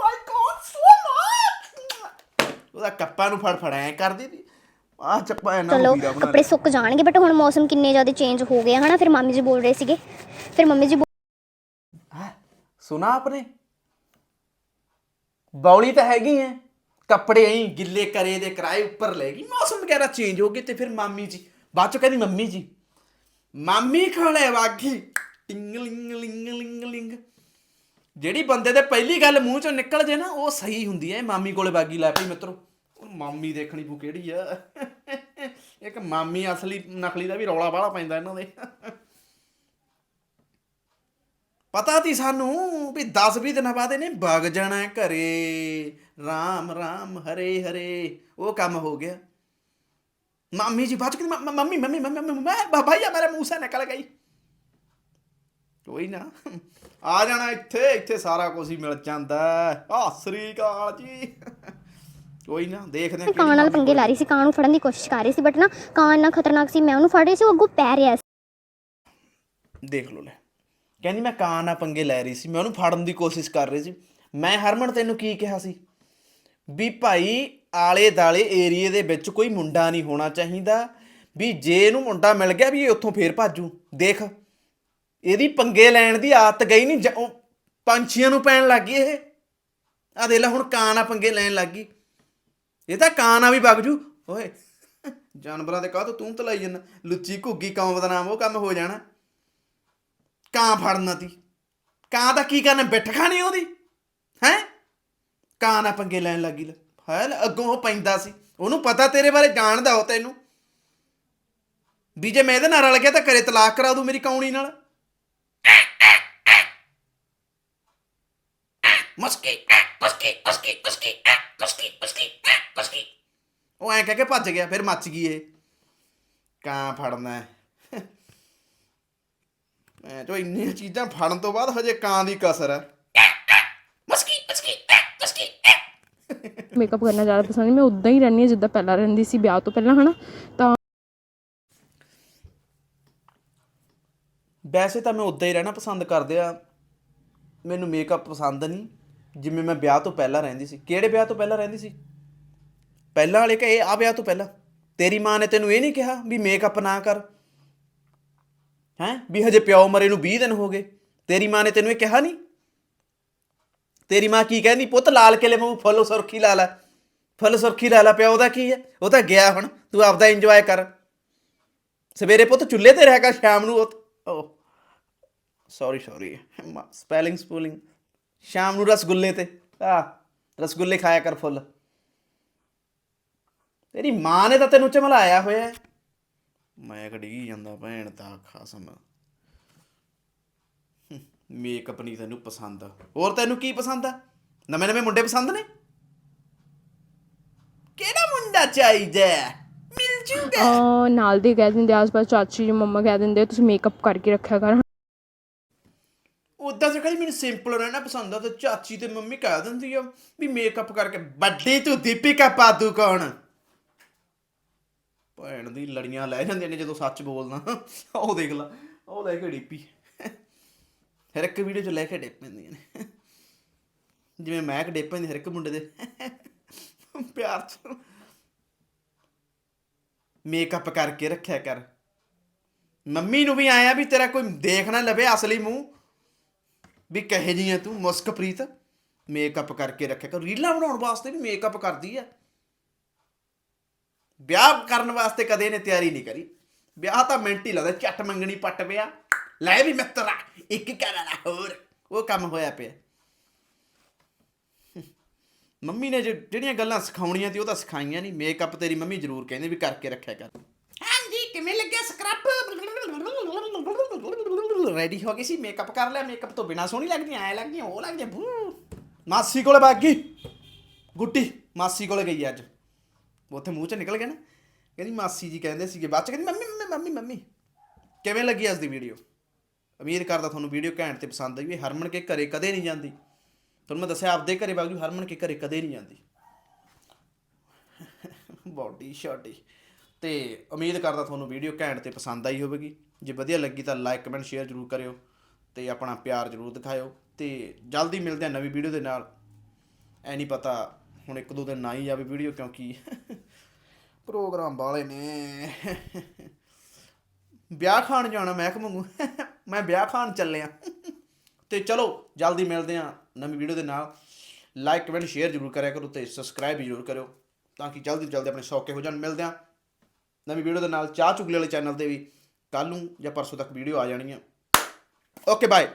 my god so much! ਉਹਦਾ ਕੱਪਾਂ ਨੂੰ ਫੜ ਫੜ ਐ ਕਰਦੀ ਤੀ। ਆ ਚੱਪਾ ਇਹਨਾਂ ਚਲੋ ਨੂੰ ਵੀਰਾ ਬਣਾ ਕੱਪੜੇ ਸੁੱਕ ਜਾਣਗੇ ਬਟ ਹੁਣ ਮੌਸਮ ਕਿੰਨੇ ਜ਼ਿਆਦਾ ਚੇਂਜ ਹੋ ਗਿਆ ਹਨਾ? ਫਿਰ ਮੰਮੀ ਜੀ ਬੋਲ ਰਹੇ ਸੀਗੇ। ਫਿਰ ਮੰਮੀ ਜੀ ਬੋਲ- ਹੈ? ਸੁਨਾ ਆਪਨੇ? ਬੌਲੀ ਤਾਂ ਹੈਗੀ ਐ। ਕੱਪੜੇ ਐਂ ਗਿੱਲੇ ਕਰੇ ਦੇ ਕਿਰਾਏ ਉੱਪਰ ਲੈ ਗਈ। ਮੌਸਮ ਵਗੈਰਾ ਚੇਂਜ ਹੋ ਗਏ ਤੇ ਫਿਰ ਮਾਮੀ ਜੀ। ਬਾਅਦ ਚ ਕਹਿੰਦੀ ਮੰਮੀ ਜੀ ਮਾਮੀ ਕੋਲੇ ਵਾਗੀ। ਟਿੰਗ ਲਿੰਗ ਲਿੰਗ ਲਿੰਗ ਲਿੰਗ ਜਿਹੜੀ ਬੰਦੇ ਦੇ ਪਹਿਲੀ ਗੱਲ ਮੂੰਹ ਚੋਂ ਨਿਕਲ ਜੇ ਨਾ ਉਹ ਸਹੀ ਹੁੰਦੀ ਹੈ ਮਾਮੀ ਕੋਲੇ ਬਾਗੀ ਲੈ ਪਈ ਮਿੱਤਰੋ। ਮਾਮੀ ਦੇਖਣੀ ਪੂ ਕਿਹੜੀ ਆ। ਇੱਕ ਮਾਮੀ ਅਸਲੀ ਨਕਲੀ ਦਾ ਵੀ ਰੌਲਾ ਬਾਹਲਾ ਪੈਂਦਾ ਇਹਨਾਂ ਦੇ। ਪਤਾ ਤੀ ਸਾਨੂੰ ਵੀ 10 20 ਦਿਨਾਂ ਬਾਅਦ ਇਹਨੇ ਵਗ ਜਾਣਾ ਘਰੇ। ਰਾਮ ਰਾਮ ਹਰੇ ਹਰੇ। ਉਹ ਕੰਮ ਹੋ ਗਿਆ। ਮਾਮੀ ਜੀ ਬਾਅਦ ਚ ਮੰਮੀ ਮੰਮੀ ਮੰਮੀ ਮੰਮੀ, ਮੈਂ ਬਾ- ਭਈਆ ਮੂੰਹ ਸੇ ਨਿਕਲ ਗਈ। ਕੋਈ ਨਾ। ਆ ਜਾਣਾ ਇੱਥੇ ਇੱਥੇ ਸਾਰਾ ਕੁਝ ਹੀ ਮਿਲ ਜਾਂਦਾ ਆ ਸ੍ਰੀ ਅਕਾਲ ਜੀ। ਕੋਈ ਨਾ ਦੇਖਦੇ ਮੈਂ ਕਾਂ ਨਾਲ ਪੰਗੇ ਲਾ ਰਹੀ ਸੀ ਕਾਂ ਨੂੰ ਫੜਨ ਦੀ ਕੋਸ਼ਿਸ਼ ਕਰ ਰਹੀ ਸੀ ਬਟ ਨਾ ਕਾਂ ਇੰਨਾ ਖਤਰਨਾਕ ਸੀ ਮੈਂ ਉਹਨੂੰ ਫੜ ਰਹੀ ਸੀ ਉਹ ਅੱਗੋਂ ਪੈ ਰਿਹਾ ਸੀ। ਦੇਖ ਲਓ ਲੈ। ਕਹਿੰਦੀ ਮੈਂ ਕਾਂ ਨਾਲ ਪੰਗੇ ਲੈ ਰਹੀ ਸੀ ਮੈਂ ਉਹਨੂੰ ਫੜਨ ਦੀ ਕੋਸ਼ਿਸ਼ ਕਰ ਰਹੀ ਸੀ। ਮੈਂ ਹਰਮਨ ਤੈਨੂੰ ਕੀ ਕਿਹਾ ਸੀ? ਵੀ ਭਾਈ ਆਲੇ ਦਾਲੇ ਏਰੀਏ ਦੇ ਵਿੱਚ ਕੋਈ ਮੁੰਡਾ ਨਹੀਂ ਹੋਣਾ ਚਾਹੀਦਾ। ਵੀ ਜੇ ਇਹਨੂੰ ਮੁੰਡਾ ਮਿਲ ਗਿਆ ਵੀ ਇਹ ਉੱਥੋਂ ਫੇਰ ਭਾਜੂ। ਦੇਖ। ਇਹਦੀ ਪੰਗੇ ਲੈਣ ਦੀ ਆਦਤ ਗਈ ਨਹੀਂ, ਜ- ਉਹ ਪੰਛੀਆਂ ਨੂੰ ਪੈਣ ਲੱਗ ਗਈ ਇਹ। ਆ ਦੇਖ ਲੈ, ਹੁਣ ਕਾਂ ਨਾਲ ਪੰਗੇ ਲੈਣ ਲੱਗ ਗਈ। ਇਹ ਤਾਂ ਕਾਂ ਨਾਲ ਵੀ ਵਗ ਜੂ। ਓਏ, ਜਾਨਵਰਾਂ ਦੇ ਕਾਹ ਤੋਂ ਤੂੰ ਤਲਾਈ ਜਾਂਦਾ? ਲੁੱਚੀ ਘੁੱਗੀ ਕੌਮ ਦਾ ਨਾਮ, ਉਹ ਕੰਮ ਹੋ ਜਾਣਾ। ਕਾਂ ਫੜਨਾ ਤੀ ਕਾਂ ਦਾ ਕੀ ਕਰਨਾ? ਬਿੱਠ ਖਾਣੀ ਉਹਦੀ? ਹੈ? ਕਾਂ ਨਾਲ ਪੰਗੇ ਲੈਣ ਲੱਗੀ ਲੈ ਹੈ ਅੱਗੋਂ ਉਹ ਪੈਂਦਾ ਸੀ। ਉਹਨੂੰ ਪਤਾ ਤੇਰੇ ਬਾਰੇ, ਜਾਣਦਾ ਉਹ ਤੈਨੂੰ। ਵੀ ਜੇ ਮੈਂ ਇਹਦੇ ਨਾਲ ਰਲ ਗਿਆ ਤਾਂ ਕਰੇ ਤਲਾਕ ਕਰਾ ਦੂ ਮੇਰੀ ਕੌਣੀ ਨਾਲ। ਮਸਕੀ ਮਸਕੀ ਮਸਕੀ ਮਸਕੀ ਮਸਕੀ ਮਸਕੀ ਮਸਕੀ ਉਹ ਐਂ ਕਹਿ ਕੇ ਭੱਜ ਗਿਆ, ਫਿਰ ਮੱਚ ਗਈ ਇਹ। ਕਾਂ ਫੜਨਾ ਮੈਂ ਜੋ ਇੰਨੀਆਂ ਚੀਜ਼ਾਂ ਫੜਨ ਤੋਂ ਬਾਅਦ ਹਜੇ ਕਾਂ ਦੀ ਕਸਰ ਹੈ। ਮਸਕੀ ਮਸਕੀ ਮਸਕੀ ਮੇਕਅਪ ਕਰਨਾ ਜ਼ਿਆਦਾ ਪਸੰਦ ਨਹੀਂ, ਮੈਂ ਉਦਾਂ ਹੀ ਰਹਿੰਦੀ ਹਾਂ ਜਿੱਦਾਂ ਪਹਿਲਾਂ ਰਹਿੰਦੀ ਸੀ ਵਿਆਹ ਤੋਂ ਪਹਿਲਾਂ, ਹਨਾ? ਤਾਂ ਵੈਸੇ ਤਾਂ ਮੈਂ ਉਦਾਂ ਹੀ ਰਹਿਣਾ ਪਸੰਦ ਕਰਦੇ ਆ। ਮੈਨੂੰ ਮੇਕਅਪ ਪਸੰਦ ਨਹੀਂ। ਜਿਵੇਂ ਮੈਂ ਵਿਆਹ ਤੋਂ ਪਹਿਲਾਂ ਰਹਿੰਦੀ ਸੀ। ਕਿਹੜੇ ਵਿਆਹ ਤੋਂ ਪਹਿਲਾਂ ਰਹਿੰਦੀ ਸੀ? ਪਹਿਲਾਂ ਵਾਲੇ ਕਹੇ ਇਹ ਆ ਵਿਆਹ ਤੋਂ ਪਹਿਲਾਂ। ਤੇਰੀ ਮਾਂ ਨੇ ਤੈਨੂੰ ਇਹ ਨਹੀਂ ਕਿਹਾ ਵੀ ਮੇਕਅਪ ਨਾ ਕਰ। ਹੈਂ? ਵੀ ਹਜੇ ਪਿਓ ਮਰੇ ਨੂੰ 20 ਦਿਨ ਹੋ ਗਏ। ਤੇਰੀ ਮਾਂ ਨੇ ਤੈਨੂੰ ਇਹ ਕਿਹਾ ਨਹੀਂ? ਤੇਰੀ ਮਾਂ ਕੀ ਕਹਿੰਦੀ? ਪੁੱਤ, ਲਾਲ ਕਿਲੇ ਮੂੰਹ ਫੁੱਲ ਸੁਰਖੀ ਲਾ ਲੈ। ਫੁੱਲ ਸੁਰਖੀ ਲਾ ਲੈ ਪਿਓ ਦਾ ਕੀ ਹੈ? ਉਹ ਤਾਂ ਗਿਆ ਹੁਣ। ਤੂੰ ਆਪਦਾ ਇੰਜੋਏ ਕਰ। ਸਵੇਰੇ ਪੁੱਤ ਚੁੱਲ੍ਹੇ ਤੇ ਰਹਿ ਕਰ, ਸ਼ਾਮ ਨੂੰ ਉਹ ਸੌਰੀ ਸੌਰੀ ਸਪੈਲਿੰਗ ਸਪੂਲਿੰਗ ਸ਼ਾਮ ਨੂੰ ਰਸਗੁੱਲੇ ਤੇ। ਆ ਰਸਗੁੱਲੇ ਖਾਇਆ ਕਰ ਫੁੱਲ। ਤੇਰੀ ਮਾਂ ਨੇ ਤਾਂ ਤੈਨੂੰ ਚਮਲਾਇਆ ਹੋਇਆ ਮੈਂ ਘੜੀ ਜਾਂਦਾ ਭੈਣ ਦਾ ਖਾਸਮ। ਮੇਕਅਪ ਨਹੀਂ ਤੈਨੂੰ ਪਸੰਦ। ਹੋਰ ਤੈਨੂੰ ਕੀ ਪਸੰਦ ਆ? ਨਵੇਂ ਨਵੇਂ ਮੁੰਡੇ ਪਸੰਦ ਨੇ? ਕਿਹੜਾ ਮੁੰਡਾ ਚਾਹੀਦਾ? ਹੈ? ਮਿਲ ਜੂਗਾ। ਨਾਲ ਦੇ ਕਹਿ ਦਿੰਦੇ ਆਸ-ਪਾਸ ਚਾਚੀ ਜੀ, ਮੰਮਾ ਕਹਿ ਦਿੰਦੇ ਤੁਸੀਂ ਮੇਕਅਪ ਕਰਕੇ ਰੱਖਿਆ ਕਰ। ਸਿੰਪਲ ਰਹਿਣਾ ਪਸੰਦ ਆ, ਤੇ ਚਾਚੀ ਤੇ ਮੰਮੀ ਕਹਿ ਦਿੰਦੀ ਆ ਵੀ ਮੇਕਅਪ ਕਰਕੇ, ਵੱਡੀ ਤੂੰ ਦੀਪਿਕਾ ਪਾਦੂ ਕੌਣ? ਭੈਣ ਦੀ ਲੜੀਆਂ ਲੈ ਜਾਂਦੀਆਂ ਨੇ ਜਦੋਂ ਸੱਚ ਬੋਲਦਾ। ਉਹ ਦੇਖ ਲਾ, ਉਹ ਲੈ ਕੇ ਡੀਪੀ। ਹਰ ਇੱਕ ਵੀਡੀਓ 'ਚ ਲੈ ਕੇ ਡਿੱਪ ਪੈਂਦੀਆਂ ਨੇ। ਜਿਵੇਂ ਮੈਂ ਕਿ ਡਿੱਪ ਪੈਂਦੀ, ਹਰ ਇੱਕ ਮੁੰਡੇ ਦੇ ਪਿਆਰ 'ਚ। ਮੇਕਅਪ ਕਰਕੇ ਰੱਖਿਆ ਕਰ। ਮੰਮੀ ਨੂੰ ਵੀ ਆਇਆ ਵੀ ਤੇਰਾ ਕੋਈ ਦੇਖ ਨਾ ਲਵੇ ਅਸਲੀ ਮੂੰਹ। ਵੀ ਕਹੇ ਜੀਆਂ ਤੂੰ ਮੁਸਕਪ੍ਰੀਤ ਮੇਕਅਪ ਕਰਕੇ ਰੱਖਿਆ ਕਰ। ਰੀਲਾਂ ਬਣਾਉਣ ਵਾਸਤੇ ਵੀ ਮੇਕਅਪ ਕਰਦੀ ਆ। ਵਿਆਹ ਕਰਨ ਵਾਸਤੇ ਕਦੇ ਨੇ ਤਿਆਰੀ ਨਹੀਂ ਕਰੀ। ਵਿਆਹ ਤਾਂ ਮਿੰਟ ਹੀ ਲੱਗਦਾ, ਝੱਟ ਮੰਗਣੀ ਪੱਟ ਪਿਆ। ਲੈ ਵੀ ਮਿੱਤਰਾ ਇੱਕ ਕਰਨਾ ਹੋਰ। ਉਹ ਕੰਮ ਹੋਇਆ ਪਿਆ। ਮੰਮੀ ਨੇ ਜੋ- ਜਿਹੜੀਆਂ ਗੱਲਾਂ ਸਿਖਾਉਣੀਆਂ ਸੀ ਉਹ ਤਾਂ ਸਿਖਾਈਆਂ ਨਹੀਂ। ਮੇਕਅਪ ਤੇਰੀ ਮੰਮੀ ਜ਼ਰੂਰ ਕਹਿੰਦੇ ਵੀ ਕਰਕੇ ਰੱਖਿਆ ਕਰ। ਹਾਂਜੀ ਕਿਵੇਂ ਲੱਗਿਆ ਸਕਰਬ ਰੈਡੀ ਹੋ ਗਈ ਸੀ ਮੇਕਅਪ ਕਰ ਲਿਆ ਮੇਕਅਪ ਤੋਂ ਬਿਨਾ ਸੋਹਣੀ ਲੱਗਦੀ, ਐ ਲੱਗਦੀ, ਉਹ ਲੱਗਦੀ, ਬੂ। ਮਾਸੀ ਕੋਲੇ ਭੱਗ ਗਈ। ਗੁੱਟੀ, ਮਾਸੀ ਕੋਲੇ ਗਈ ਅੱਜ। ਉੱਥੇ ਮੂੰਹ ਚ ਨਿਕਲ ਗਿਆ ਨਾ। ਕਹਿੰਦੀ ਮਾਸੀ ਜੀ ਕਹਿੰਦੇ ਸੀਗੇ, ਬਾਅਦ ਚ ਕਹਿੰਦੀ, ਮੰਮੀ ਮੰਮੀ ਮੰਮੀ ਕਿਵੇਂ ਲੱਗੀ ਅੱਜ ਦੀ ਵੀਡੀਓ ਉਮੀਦ ਕਰਦਾ ਤੁਹਾਨੂੰ ਵੀਡੀਓ ਘੈਂਟ ਤੇ ਪਸੰਦ ਆਈ ਵੀ ਹਰਮਨ ਕੇ ਘਰੇ ਕਦੇ ਨਹੀਂ ਜਾਂਦੀ। ਤੁਹਾਨੂੰ ਮੈਂ ਦੱਸਿਆ ਆਪਦੇ ਘਰੇ ਬਾਗੂ ਹਰਮਨ ਕੇ ਘਰੇ ਕਦੇ ਨਹੀਂ ਜਾਂਦੀ। ਬੋਡੀ ਸ਼ਾਟੀ ਤੇ ਉਮੀਦ ਕਰਦਾ ਤੁਹਾਨੂੰ ਵੀਡੀਓ ਘੈਂਟ ਤੇ ਪਸੰਦ ਆਈ ਹੋਵੇਗੀ। ਜੇ ਵਧੀਆ ਲੱਗੀ ਤਾਂ ਲਾਈਕ ਕਮੈਂਟ ਸ਼ੇਅਰ ਜ਼ਰੂਰ ਕਰਿਓ ਤੇ ਆਪਣਾ ਪਿਆਰ ਜ਼ਰੂਰ ਦਿਖਾਇਓ ਤੇ ਜਲਦੀ ਮਿਲਦੇ ਹਾਂ ਨਵੀਂ ਵੀਡੀਓ ਦੇ ਨਾਲ। ਐ ਨਹੀਂ ਪਤਾ ਹੁਣ ਇੱਕ ਦੋ ਦਿਨ ਨਾ ਹੀ ਜਾਵੇ ਵੀਡੀਓ ਕਿਉਂਕਿ ਪ੍ਰੋਗਰਾਮ ਵਾਲੇ ਨੇ। ਵਿਆਹ ਖਾਣ ਜਾਣਾ ਮੈਂ ਮੰਗੂ ਮੈਂ ਵਿਆਹ ਖਾਣ ਚੱਲਿਆ। ਤੇ ਚਲੋ ਜਲਦੀ ਮਿਲਦੇ ਹਾਂ ਨਵੀਂ ਵੀਡੀਓ ਦੇ ਨਾਲ। ਲਾਈਕ ਕਮੈਂਟ ਸ਼ੇਅਰ ਜ਼ਰੂਰ ਕਰਿਆ ਕਰੋ ਤੇ ਸਬਸਕ੍ਰਾਈਬ ਜ਼ਰੂਰ ਕਰਿਓ ਤਾਂ ਕਿ ਜਲਦੀ ਜਲਦੀ ਆਪਣੇ ਸੌਕੇ ਹੋ ਜਾਣ। ਮਿਲਦੇ ਹਾਂ ਨਵੀਂ ਵੀਡੀਓ ਦੇ ਨਾਲ ਚਾਹ ਚੁਗਲੇ ਵਾਲੇ ਚੈਨਲ ਤੇ ਵੀ ਕੱਲ ਨੂੰ ਜਾਂ ਪਰਸੋਂ ਤੱਕ ਵੀਡੀਓ ਆ ਜਾਣੀ ਆ। Okay bye